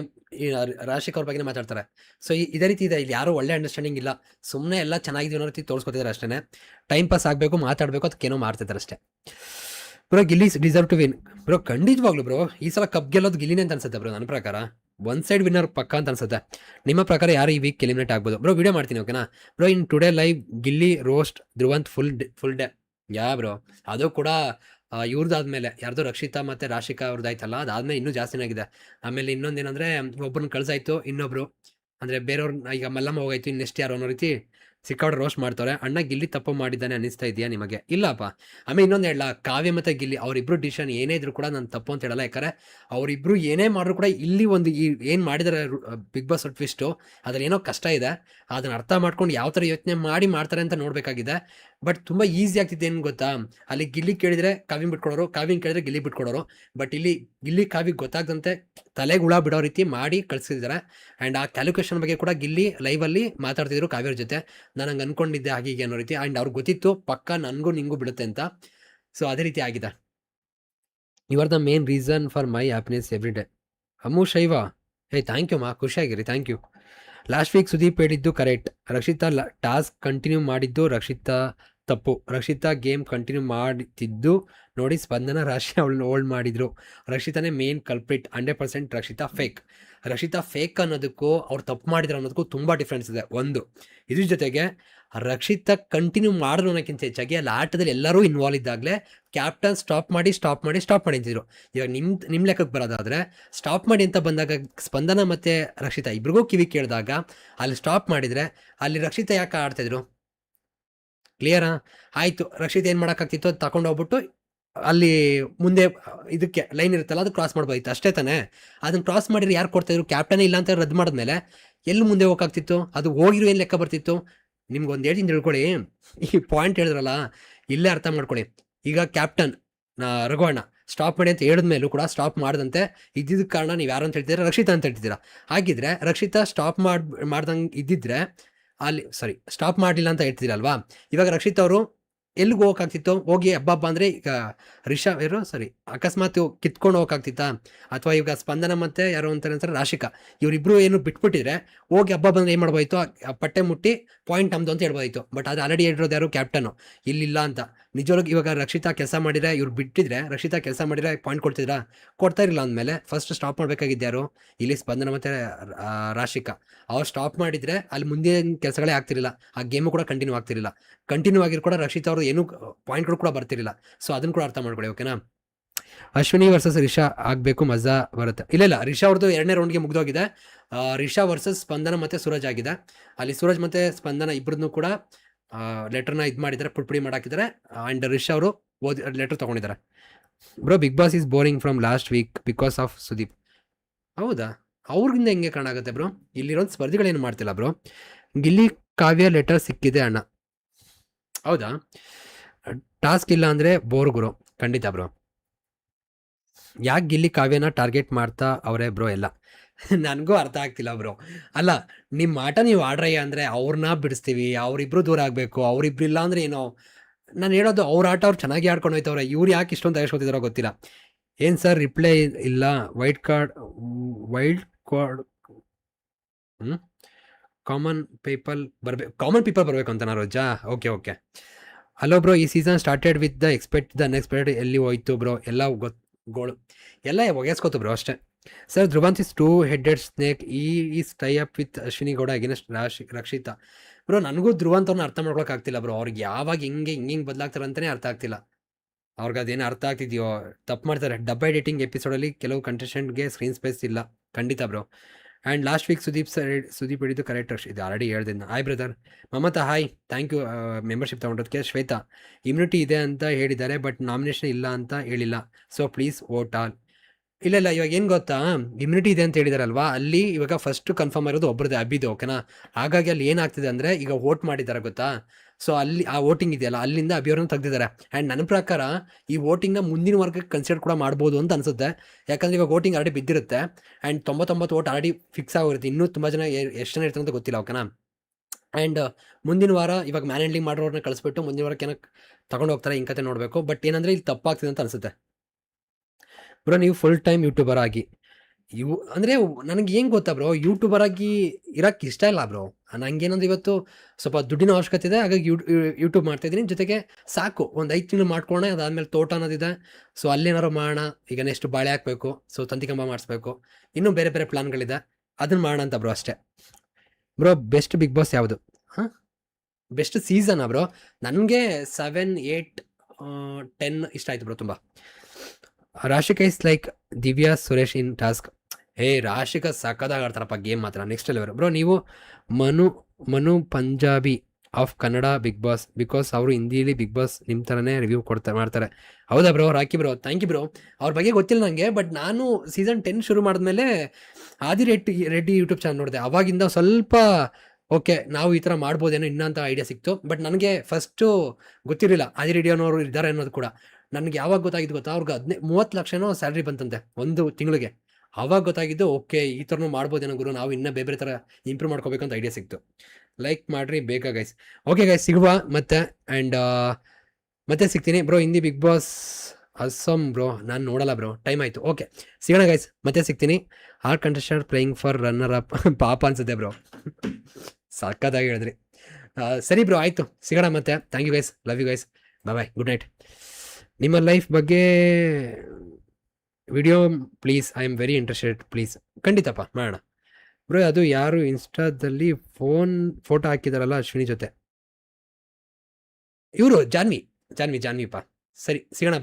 ರಾಶಿಕ್ ಅವ್ರ ಬಗ್ಗೆನೇ ಮಾತಾಡ್ತಾರೆ. ಸೊ ಇದೇ ರೀತಿ ಇದೆ. ಇಲ್ಲಿ ಯಾರೂ ಒಳ್ಳೆ ಅಂಡರ್ಸ್ಟ್ಯಾಂಡಿಂಗ್ ಇಲ್ಲ. ಸುಮ್ಮನೆ ಎಲ್ಲ ಚೆನ್ನಾಗಿದೆ ಅನ್ನೋ ರೀತಿ ತೋರಿಸ್ಕೊತಿದ್ದಾರೆ ಅಷ್ಟೇ ಟೈಮ್ ಪಾಸ್ ಆಗಬೇಕು, ಮಾತಾಡಬೇಕು ಅದಕ್ಕೇನೋ ಮಾಡ್ತಿದ್ದಾರೆ ಅಷ್ಟೇ. Bro Gilli deserve to win bro, ಖಂಡಿತವಾಗ್ಲು ಬ್ರೋ, ಈ ಸಲ ಕಪ್ ಗೆಲ್ಲೋದು ಗಿಲ್ಲಿನೇ ಅಂತ ಅನ್ಸುತ್ತೆ ಬ್ರೋ, ನನ್ನ ಪ್ರಕಾರ. ಒನ್ ಸೈಡ್ ವಿನ್ನರ್ ಪಕ್ಕ ಅಂತ ಅನ್ಸುತ್ತೆ. ನಿಮ್ಮ ಪ್ರಕಾರ ಯಾರು ಈ ವೀಕ್ ಎಲಿಮಿನೇಟ್ ಆಗ್ಬೋದು? ಬ್ರೋ ವಿಡಿಯೋ ಮಾಡ್ತೀನಿ ಓಕೆನಾ bro in today live Gilli roast Dhruvanth full day full day ya bro ಅದು ಕೂಡ ಇವ್ರದ್ದಾದ್ಮೇಲೆ ಯಾರ್ದೋ ರಕ್ಷಿತಾ ಮತ್ತೆ ರಾಶಿಕಾ ಅವ್ರದ್ದು ಅದಾದ್ಮೇಲೆ ಇನ್ನೂ ಜಾಸ್ತಿನೇ ಆಗಿದೆ. ಆಮೇಲೆ ಇನ್ನೊಂದೇನಂದ್ರೆ ಒಬ್ಬರನ್ನ ಕಳ್ಸಾಯ್ತು ಇನ್ನೊಬ್ರು. ಅಂದ್ರೆ ಬೇರೆಯವ್ರನ್ನ ಈಗ ಮಲ್ಲಮ್ಮ ಹೋಗಾಯ್ತು, ಇನ್ನೆಷ್ಟು ಯಾರು ಅನ್ನೋ ರೀತಿ. ಸಿಕ್ಕಾಪಟ್ಟೆ ರೋಸ್ಟ್ ಮಾಡ್ತಾರೆ. ಅಣ್ಣ ಗಿಲ್ಲಿ ತಪ್ಪು ಮಾಡಿದ್ದಾನೆ ಅನಿಸ್ತಾ ಇದೆಯಾ ನಿಮಗೆ? ಇಲ್ಲಪ್ಪ. ಆಮೇಲೆ ಇನ್ನೊಂದು ಹೇಳ, ಕಾವ್ಯ ಮತ್ತು ಗಿಲ್ಲಿ, ಅವರಿಬ್ರು ಡಿಸಿಷನ್ ಏನೇ ಇದ್ರು ಕೂಡ ನಾನು ತಪ್ಪು ಅಂತ ಹೇಳಲ್ಲ. ಯಾಕಂದ್ರೆ ಅವರಿಬ್ರು ಏನೇ ಮಾಡಿದ್ರು ಕೂಡ ಇಲ್ಲಿ ಒಂದು ಈ ಏನು ಮಾಡಿದಾರೆ ಬಿಗ್ ಬಾಸ್ ಟ್ವಿಸ್ಟು ಅದ್ರಲ್ಲಿ ಏನೋ ಕಷ್ಟ ಇದೆ. ಅದನ್ನ ಅರ್ಥ ಮಾಡ್ಕೊಂಡು ಯಾವ ಥರ ಯೋಚನೆ ಮಾಡಿ ಮಾಡ್ತಾರೆ ಅಂತ ನೋಡಬೇಕಾಗಿದೆ. ಬಟ್ ತುಂಬ ಈಸಿ ಆಗ್ತಿದೆ ಏನು ಗೊತ್ತಾ? ಅಲ್ಲಿ ಗಿಲ್ಲಿ ಕೇಳಿದ್ರೆ ಕಾವಿನ್ ಬಿಟ್ಕೊಡೋರು ಕಾವಿನ್ ಕೇಳಿದ್ರೆ ಗಿಲ್ಲಿ ಬಿಟ್ಕೊಡೋರು. ಬಟ್ ಇಲ್ಲಿ ಗಿಲ್ಲಿ ಕಾವಿ ಗೊತ್ತಾಗದಂತೆ ತಲೆಗೆ ಹುಳ ಬಿಡೋ ರೀತಿ ಮಾಡಿ ಕಳಿಸಿದ್ದಾರೆ. ಆ್ಯಂಡ್ ಆ ಕ್ಯಾಲ್ಕುಲೇಷನ್ ಬಗ್ಗೆ ಕೂಡ ಗಿಲ್ಲಿ ಲೈವಲ್ಲಿ ಮಾತಾಡ್ತಿದ್ರು ಕಾವ್ಯರ ಜೊತೆ. ನಾನು ಹಂಗೆ ಅನ್ಕೊಂಡಿದ್ದೆ ಹಾಗೆ ಅನ್ನೋ ರೀತಿ. ಆ್ಯಂಡ್ ಅವ್ರಿಗೆ ಗೊತ್ತಿತ್ತು, ಪಕ್ಕ ನನಗೂ ನಿಂಗೂ ಬಿಡುತ್ತೆ ಅಂತ. ಸೊ ಅದೇ ರೀತಿ ಆಗಿದೆ. You are the main reason for my happiness every day Ammu, Shaiva. Hey thank you ಮಾ. ಖುಷಿಯಾಗಿರಿ. Thank you last week Sudeep ಹೇಳಿದ್ದು ಕರೆಕ್ಟ್. ರಕ್ಷಿತಾ ಟಾಸ್ಕ್ ಕಂಟಿನ್ಯೂ ಮಾಡಿದ್ದು ರಕ್ಷಿತಾ ತಪ್ಪು. ರಕ್ಷಿತಾ ಗೇಮ್ ಕಂಟಿನ್ಯೂ ಮಾಡುತ್ತಿದ್ದು ನೋಡಿ ಸ್ಪಂದನ ರಾಶಿ ಅವಳನ್ನ ಹೋಲ್ಡ್ ಮಾಡಿದರು. ರಕ್ಷಿತಾನೇ main culprit hundred percent Rakshita fake Rakshita fake ಅನ್ನೋದಕ್ಕೂ, ಅವ್ರು ತಪ್ಪು ಮಾಡಿದ್ರು ಅನ್ನೋದಕ್ಕೂ ತುಂಬ ಡಿಫ್ರೆನ್ಸ್ ಇದೆ. ಒಂದು, ಇದ್ರ ಜೊತೆಗೆ ರಕ್ಷಿತಾ ಕಂಟಿನ್ಯೂ ಮಾಡಿದ್ರು ಅನ್ನೋಕ್ಕಿಂತ ಹೆಚ್ಚಾಗಿ ಅಲ್ಲಿ ಆಟದಲ್ಲಿ ಎಲ್ಲರೂ ಇನ್ವಾಲ್ವ್ ಇದ್ದಾಗಲೇ ಕ್ಯಾಪ್ಟನ್ ಸ್ಟಾಪ್ ಮಾಡಿ ಸ್ಟಾಪ್ ಮಾಡಿ ಸ್ಟಾಪ್ ಮಾಡಿದ್ರು ಇವಾಗ ನಿಮ್ಮ ನಿಮ್ಮ ಲೆಕ್ಕಕ್ಕೆ ಬರೋದಾದರೆ ಸ್ಟಾಪ್ ಮಾಡಿ ಅಂತ ಬಂದಾಗ ಸ್ಪಂದನ ಮತ್ತು ರಕ್ಷಿತಾ ಇಬ್ರಿಗೂ ಕಿವಿ ಕೇಳಿದಾಗ ಅಲ್ಲಿ ಸ್ಟಾಪ್ ಮಾಡಿದರೆ ಅಲ್ಲಿ ರಕ್ಷಿತ ಯಾಕೆ ಆಡ್ತಿದ್ರು ಕ್ಲಿಯರಾ ಆಯಿತು, ರಕ್ಷಿತ ಏನು ಮಾಡೋಕ್ಕಾಗ್ತಿತ್ತು ಅದು ತಗೊಂಡು ಹೋಗ್ಬಿಟ್ಟು ಅಲ್ಲಿ ಮುಂದೆ ಇದಕ್ಕೆ ಲೈನ್ ಇರುತ್ತಲ್ಲ, ಅದು ಕ್ರಾಸ್ ಮಾಡ್ಬೋದಿತ್ತು ಅಷ್ಟೇ ತಾನೇ? ಅದನ್ನು ಕ್ರಾಸ್ ಮಾಡಿದ್ರೆ ಯಾರು ಕೊಡ್ತಾಯಿದ್ರು ಕ್ಯಾಪ್ಟನೇ ಇಲ್ಲ ಅಂತ ರದ್ದು ಮಾಡಿದ್ಮೇಲೆ ಎಲ್ಲಿ ಮುಂದೆ ಹೋಗೋಕ್ಕಾಗ್ತಿತ್ತು? ಅದು ಹೋಗಿರೋ ಏನು ಲೆಕ್ಕ ಬರ್ತಿತ್ತು? ನಿಮ್ಗೆ ಒಂದು ಹೇಳ್ತೀನಿ ತಿಳ್ಕೊಳ್ಳಿ ಈ ಪಾಯಿಂಟ್ ಹೇಳಿದ್ರಲ್ಲ, ಇಲ್ಲೇ ಅರ್ಥ ಮಾಡ್ಕೊಳ್ಳಿ ಈಗ ಕ್ಯಾಪ್ಟನ್ ರಘುವಣ್ಣ ಸ್ಟಾಪ್ ಮಾಡಿ ಅಂತ ಹೇಳಿದ್ಮೇಲೂ ಕೂಡ ಸ್ಟಾಪ್ ಮಾಡಿದಂತೆ. ಇದ್ದಿದ್ದ ಕಾರಣ ನೀವು ಯಾರು ಅಂತ ಹೇಳ್ತಿದ್ರೆ ರಕ್ಷಿತಾ ಅಂತ ಹೇಳ್ತಿದ್ದೀರಾ? ಹಾಗಿದ್ರೆ ರಕ್ಷಿತಾ ಸ್ಟಾಪ್ ಮಾಡಿ, ಮಾಡ್ದಂಗೆ ಇದ್ದಿದ್ರೆ ಅಲ್ಲಿ ಸಾರಿ ಸ್ಟಾಪ್ ಮಾಡಲಿಲ್ಲ ಅಂತ ಹೇಳ್ತಿದ್ದೀರಲ್ವಾ? ಇವಾಗ ರಕ್ಷಿತ್ ಅವರು ಎಲ್ಲಿಗೆ ಹೋಗೋಕ್ಕಾಗ್ತಿತ್ತು ಹೋಗಿ ಹಬ್ಬ ಹಬ್ಬ ಅಂದರೆ ಈಗ ರಿಷಾ ಯಾರು ಸಾರಿ ಅಕಸ್ಮಾತ್ ಕಿತ್ಕೊಂಡು ಹೋಗೋಕ್ಕಾಗ್ತಿತ್ತಾ ಅಥವಾ ಈಗ ಸ್ಪಂದನ ಮತ್ತೆ ಯಾರೋ ಅಂತಾರೆ ಅಂತಾರೆ, ರಾಶಿಕಾ. ಇವರಿಬ್ರು ಏನು ಬಿಟ್ಬಿಟ್ಟಿದ್ರೆ ಹೋಗಿ ಹಬ್ಬ ಬಂದ್ರೆ ಏನು ಮಾಡ್ಬೋಯ್ತು ಪಟ್ಟೆ ಮುಟ್ಟಿ ಪಾಯಿಂಟ್ ನಮ್ದು ಅಂತ ಹೇಳ್ಬೋದಾಯ್ತು. ಬಟ್ ಅದು ಆಲ್ರೆಡಿ ಹೇಳಿರೋದು ಯಾರು ಕ್ಯಾಪ್ಟನು ಇಲ್ಲಿಲ್ಲ ಅಂತ. ನಿಜವಾಗ್ಲೂ ಇವಾಗ ರಕ್ಷಿತಾ ಕೆಲಸ ಮಾಡಿದ್ರೆ, ಇವ್ರು ಬಿಟ್ಟಿದ್ರೆ, ರಕ್ಷಿತಾ ಕೆಲಸ ಮಾಡಿದ್ರೆ ಪಾಯಿಂಟ್ ಕೊಡ್ತಿದ್ರಾ? ಕೊಡ್ತಾ ಇರಲಿಲ್ಲ ಅಂದಮೇಲೆ ಫಸ್ಟ್ ಸ್ಟಾಪ್ ಮಾಡಬೇಕಾಗಿದ್ದು ಯಾರು? ಇಲ್ಲಿ ಸ್ಪಂದನ ಮತ್ತೆ ರಾಶಿಕಾ. ಅವ್ರು ಸ್ಟಾಪ್ ಮಾಡಿದ್ರೆ ಅಲ್ಲಿ ಮುಂದಿನ ಕೆಲಸಗಳೇ ಆಗ್ತಿರಲಿಲ್ಲ. ಆ ಗೇಮು ಕೂಡ ಕಂಟಿನ್ಯೂ ಆಗ್ತಿರಲಿಲ್ಲ. ಕಂಟಿನ್ಯೂ ಆಗಿರೋ ಕೂಡ ರಕ್ಷಿತಾ ಅವರು ಏನೂ ಪಾಯಿಂಟ್ಗಳು ಕೂಡ ಬರ್ತಿರಲಿಲ್ಲ. ಸೊ ಅದನ್ನು ಕೂಡ ಅರ್ಥ ಮಾಡ್ಕೊಳ್ಳಿ ಓಕೆನಾ ಅಶ್ವಿನಿ ವರ್ಸಸ್ ರಿಷಾ ಆಗಬೇಕು, ಮಜಾ ಬರುತ್ತೆ. ಇಲ್ಲ ಇಲ್ಲ, ರಿಷಾ ಅವ್ರದ್ದು ಎರಡನೇ ರೌಂಡ್ಗೆ ಮುಗಿದೋಗಿದೆ. ರಿಷಾ ವರ್ಸಸ್ ಸ್ಪಂದನ ಮತ್ತು ಸೂರಜ್ ಆಗಿದೆ. ಅಲ್ಲಿ ಸೂರಜ್ ಮತ್ತು ಸ್ಪಂದನ ಇಬ್ಬರನ್ನೂ ಕೂಡ ಲೆಟರ್ನ ಇದು ಮಾಡಿದ್ದಾರೆ ಪುಡಿ ಮಾಡಾಕಿದ್ದಾರೆ. ಆ್ಯಂಡ್ ರಿಶ್ ಅವರು ಓದಿ letter ತೊಗೊಂಡಿದ್ದಾರೆ. Bro Bigg Boss is boring from last week because of Sudeep ಹೌದಾ? ಅವ್ರಿಂದ ಹೆಂಗೆ ಕಾಣಾಗುತ್ತೆ ಬ್ರೋ ಇಲ್ಲಿರೋ ಸ್ಪರ್ಧಿಗಳೇನು ಮಾಡ್ತಿಲ್ಲ ಬ್ರೋ ಗಿಲ್ಲಿ ಕಾವ್ಯ ಲೆಟರ್ ಸಿಕ್ಕಿದೆ ಅಣ್ಣ. ಹೌದಾ? ಟಾಸ್ಕ್ ಇಲ್ಲ ಅಂದರೆ ಬೋರ್ ಗುರು. ಖಂಡಿತ ಬ್ರೋ ಯಾಕೆ ಗಿಲ್ಲಿ ಕಾವ್ಯನ ಟಾರ್ಗೆಟ್ ಮಾಡ್ತಾ ಅವರೇ ಬ್ರೋ ಎಲ್ಲ? [laughs] ನನಗೂ ಅರ್ಥ ಆಗ್ತಿಲ್ಲ ಬ್ರೋ. ಅಲ್ಲ ನಿಮ್ಮ ಆಟ ನೀವು ಆಡ್ರಯ್ಯ ಅಂದರೆ ಅವ್ರನ್ನ ಬಿಡಿಸ್ತೀವಿ, ಅವರಿಬ್ರು ದೂರ ಆಗಬೇಕು, ಅವರಿಬ್ರು ಇಲ್ಲ ಅಂದರೆ ಏನೋ. ನಾನು ಹೇಳೋದು ಅವ್ರ ಆಟ ಅವ್ರು ಚೆನ್ನಾಗಿ ಆಡ್ಕೊಂಡು ಹೋಯ್ತವ್ರೆ, ಇವ್ರು ಯಾಕೆ ಇಷ್ಟೊಂದು ತಗಿಸ್ಕೊತಿದಾರೋ ಗೊತ್ತಿಲ್ಲ. ಏನು ಸರ್ ರಿಪ್ಲೈ ಇಲ್ಲ? White card, wild card common people ಬರಬೇಕು ಕಾಮನ್ ಪೀಪಲ್ ಬರಬೇಕು ಅಂತ Roja okay okay. Hello bro, ಈ season started with the expect, the unexpected ಎಲ್ಲಿ ಹೋಯ್ತು ಬ್ರೋ? ಎಲ್ಲ ಗೊತ್ತು ಗೋಳು, ಎಲ್ಲ ಒಗೆಸ್ಕೋತು ಬ್ರೋ ಅಷ್ಟೇ. ಇಸ್ ಟೂ ಹೆಡೆಡ್ ಸ್ನೇಕ್ ಈ tie up with Ashwini Gowda against Rashi Rakshita bro ನನಗೂ ಧ್ರುವಂತ್ ಅವ್ರನ್ನ ಅರ್ಥ ಮಾಡ್ಕೊಳಕ್ ಆಗ್ತಿಲ್ಲ ಬ್ರೋ ಅವ್ರಿಗೆ ಯಾವಾಗ ಹಿಂಗೆ ಹಿಂಗೆ ಹಿಂಗೆ ಬದಲಾಗ್ತಾರೆ ಅಂತಲೇ ಅರ್ಥ ಆಗ್ತಿಲ್ಲ. ಅವ್ರಿಗೆ ಅದೇನು ಅರ್ಥ ಆಗ್ತಿದೆಯೋ, ತಪ್ಪು ಮಾಡ್ತಾರೆ. ಡಬ್ ಎಡಿಟಿಂಗ್ ಎಪಿಸೋಡಲ್ಲಿ ಕೆಲವು ಕಂಟೆಸ್ಟೆಂಟ್ಗೆ ಸ್ಕ್ರೀನ್ ಸ್ಪೇಸ್ ಇಲ್ಲ. ಖಂಡಿತ bro and last week Sudeep sir Sudeep ಹಿಡಿದು ಕರೆಕ್ಟ್ ಇದು already ಹೇಳ್ದಿದ್ನ hi brother Mamata hi thank you membership ತೊಗೊಂಡೋದಕ್ಕೆ. Shweta immunity ಇದೆ ಅಂತ ಹೇಳಿದ್ದಾರೆ ಬಟ್ ನಾಮಿನೇಷನ್ ಇಲ್ಲ ಅಂತ ಹೇಳಿಲ್ಲ. ಸೊ ಪ್ಲೀಸ್ ವೋಟ್ ಆಲ್ ಇಲ್ಲ ಇಲ್ಲ, ಇವಾಗ ಏನು ಗೊತ್ತಾ? ಇಮ್ಯುನಿಟಿ ಇದೆ ಅಂತ ಹೇಳಿದಾರಲ್ವಾ? ಅಲ್ಲಿ ಇವಾಗ ಫಸ್ಟ್ ಕನ್ಫರ್ಮ್ ಆಗಿರೋದು ಒಬ್ಬರದೇ ಅಬ್ಬಿದು ಓಕೆನಾ ಹಾಗಾಗಿ ಅಲ್ಲಿ ಏನಾಗ್ತಿದೆ ಅಂದರೆ ಈಗ ವೋಟ್ ಮಾಡಿದ್ದಾರೆ ಗೊತ್ತಾ? ಸೊ ಅಲ್ಲಿ ಆ ವೋಟಿಂಗ್ ಇದೆಯಲ್ಲ, ಅಲ್ಲಿಂದ ಅಭಿಯವ್ರನ್ನ ತೆಗ್ದಿದ್ದಾರೆ. ಆ್ಯಂಡ್ ನನ್ನ ಪ್ರಕಾರ ಈ ವೋಟಿಂಗ್ನ ಮುಂದಿನ ವರ್ಗಕ್ಕೆ ಕನ್ಸಿಡರ್ ಕೂಡ ಮಾಡ್ಬೋದು ಅಂತ ಅನಿಸುತ್ತೆ. ಯಾಕಂದರೆ ಇವಾಗ ವೋಟಿಂಗ್ ಆಲ್ರೆಡಿ ಬಿದ್ದಿರುತ್ತೆ. ಆ್ಯಂಡ್ ತೊಂಬತ್ತೊಂಬತ್ತು ವೋಟ್ ಆಲ್ರೆಡಿ ಫಿಕ್ಸ್ ಆಗಿರುತ್ತೆ ಇನ್ನೂ ತುಂಬ ಜನ ಎಷ್ಟು ಜನ ಇರ್ತಾರೆ ಅಂತ ಗೊತ್ತಿಲ್ಲ ಓಕೆನಾ ಆ್ಯಂಡ್ ಮುಂದಿನ ವಾರ ಇವಾಗ ಮ್ಯಾನ್ ಹ್ಯಾಂಡ್ಲಿಂಗ್ ಮಾಡೋರನ್ನ ಕಳಿಸ್ಬಿಟ್ಟು ಮುಂದಿನ ವಾರಕ್ಕೆ ಏನಕ್ಕೆ ತಗೊಂಡು ಹೋಗ್ತಾರೆ ಹಿಂಗೆ ಕತೆ ನೋಡಬೇಕು. ಬಟ್ ಏನಂದರೆ ಇಲ್ಲಿ ತಪ್ಪಾಗ್ತಿದೆ ಅಂತ ಅನಿಸುತ್ತೆ. ಬ್ರೋ, ನೀವು ಫುಲ್ ಟೈಮ್ ಯೂಟ್ಯೂಬರ್ ಆಗಿ. ಇವು, ಅಂದರೆ ನನಗೆ ಏನು ಗೊತ್ತಾ ಬ್ರೋ ಯೂಟ್ಯೂಬರ್ ಆಗಿ ಇರೋಕ್ಕೆ ಇಷ್ಟ ಇಲ್ಲ ಬ್ರೋ. ನನಗೇನಂದ್ರೆ ಇವತ್ತು ಸ್ವಲ್ಪ ದುಡ್ಡಿನ ಅವಶ್ಯಕತೆ ಇದೆ, ಹಾಗಾಗಿ ಯೂ ಯೂಟ್ಯೂಬ್ ಮಾಡ್ತಾ ಇದ್ದೀನಿ. ಜೊತೆಗೆ ಸಾಕು, ಒಂದು ಐದು ತಿಂಗಳು ಮಾಡ್ಕೊಳ್ಳೋಣ ಅದಾದಮೇಲೆ ತೋಟ ಅನ್ನೋದಿದೆ. ಸೊ ಅಲ್ಲೇನಾರು ಮಾಡೋಣ, ಈಗ ನೆಕ್ಸ್ಟ್ ಬಾಳೆ ಹಾಕಬೇಕು ಸೊ ತಂತಿಕಂಬ ಮಾಡಿಸ್ಬೇಕು. ಇನ್ನೂ ಬೇರೆ ಬೇರೆ ಪ್ಲಾನ್ಗಳಿದೆ. ಅದನ್ನ ಮಾಡೋಣ ಅಂತ ಬ್ರೋ ಅಷ್ಟೇ. ಬ್ರೋ ಬೆಸ್ಟ್ ಬಿಗ್ ಬಾಸ್ ಯಾವುದು? ಹಾಂ? Best season bro? ನನಗೆ ಸೆವೆನ್ ಏಯ್ಟ್ ಟೆನ್ ಇಷ್ಟ ಆಯಿತು ಬ್ರೋ ತುಂಬ. Rashika is like Divya, Suresh in task hey, Rashika ಸಕ್ಕದಾಗ ಆಡ್ತಾರಪ್ಪ ಗೇಮ್ ಮಾತ್ರ. ನೆಕ್ಸ್ಟ್ ಲೆವೆಲ್ ಬ್ರೋ ನೀವು Manu Manu Punjabi of Kannada Bigg Boss because ಅವರು ಹಿಂದಿಲಿ ಬಿಗ್ ಬಾಸ್ ನಿಮ್ಮ ಥರನೇ ರಿವ್ಯೂ ಕೊಡ್ತಾ, ಮಾಡ್ತಾರೆ. ಹೌದಾ bro Rocky bro thank you bro ಅವ್ರ ಬಗ್ಗೆ ಗೊತ್ತಿಲ್ಲ ನನಗೆ ಬಟ್ ನಾನು ಸೀಸನ್ ಟೆನ್ ಶುರು ಮಾಡಿದ್ಮೇಲೆ ಆದಿ ರೆಡ್ಡಿ ರೆಡ್ಡಿ ಯೂಟ್ಯೂಬ್ ಚಾನಲ್ ನೋಡಿದೆ. ಅವಾಗಿಂದ ಸ್ವಲ್ಪ ಓಕೆ ನಾವು ಈ ಥರ ಮಾಡ್ಬೋದೇನೋ ಇನ್ನಂತ ಐಡಿಯಾ ಸಿಕ್ತು. ಬಟ್ ನನಗೆ ಫಸ್ಟು ಗೊತ್ತಿರಲಿಲ್ಲ. ಆದಿ ರೆಡ್ಡಿ ಅನ್ನೋರು ಇದ್ದಾರೆ ಅನ್ನೋದು ಕೂಡ. ನನಗೆ ಯಾವಾಗ ಗೊತ್ತಾಗಿದ್ದು ಗೊತ್ತಾ? ಅವ್ರಿಗೆ ಹದಿನೈ, ಮೂವತ್ತು ಲಕ್ಷನೋ ಸ್ಯಾಲ್ರಿ ಬಂತಂತೆ ಒಂದು ತಿಂಗಳಿಗೆ. ಆವಾಗ ಗೊತ್ತಾಗಿದ್ದು, ಓಕೆ, ಈ ಥರನೂ ಮಾಡ್ಬೋದೇನೋ ಗುರು, ನಾವು ಇನ್ನೂ ಬೇರೆ ಥರ ಇಂಪ್ರೂವ್ ಮಾಡ್ಕೋಬೇಕು ಅಂತ ಐಡಿಯಾ ಸಿಕ್ತು. ಲೈಕ್ ಮಾಡಿರಿ, ಬೇಕಾ ಗೈಸ್ ಓಕೆ ಗೈಸ್ ಸಿಗುವ, ಮತ್ತೆ ಆ್ಯಂಡ್ ಮತ್ತೆ ಸಿಗ್ತೀನಿ. Bro Hindi Bigg Boss awesome bro ನಾನು ನೋಡಲ್ಲ ಬ್ರೋ ಟೈಮ್ ಆಯಿತು. ಓಕೆ ಸಿಗೋಣ ಗೈಸ್ ಮತ್ತೆ ಸಿಗ್ತೀನಿ. Are contester playing for runner up ಪಾಪ ಅನ್ಸುತ್ತೆ ಬ್ರೋ [laughs] ಸಕ್ಕತ್ತಾಗಿ ಹೇಳಿದ್ರಿ. ಸರಿ ಬ್ರೋ ಆಯಿತು. ಸಿಗೋಣ ಮತ್ತೆ. Thank you guys love you guys bye bye good night ನಿಮ್ಮ ಲೈಫ್ ಬಗ್ಗೆ video please I am very interested please ಖಂಡಿತಪ್ಪ, ಮಾಡೋಣ. ಬ್ರೋ ಅದು ಯಾರು ಇನ್ಸ್ಟಾದಲ್ಲಿ ಫೋನ್ ಫೋಟೋ ಹಾಕಿದಾರಲ್ಲ ಅಶ್ವಿನಿ ಜೊತೆ? ಇವರು, ಜಾನ್ವಿ. ಜಾನ್ವಿ, ಜಾನ್ವಿಪ್ಪ. ಸರಿ, ಸಿಗೋಣಪ್ಪ.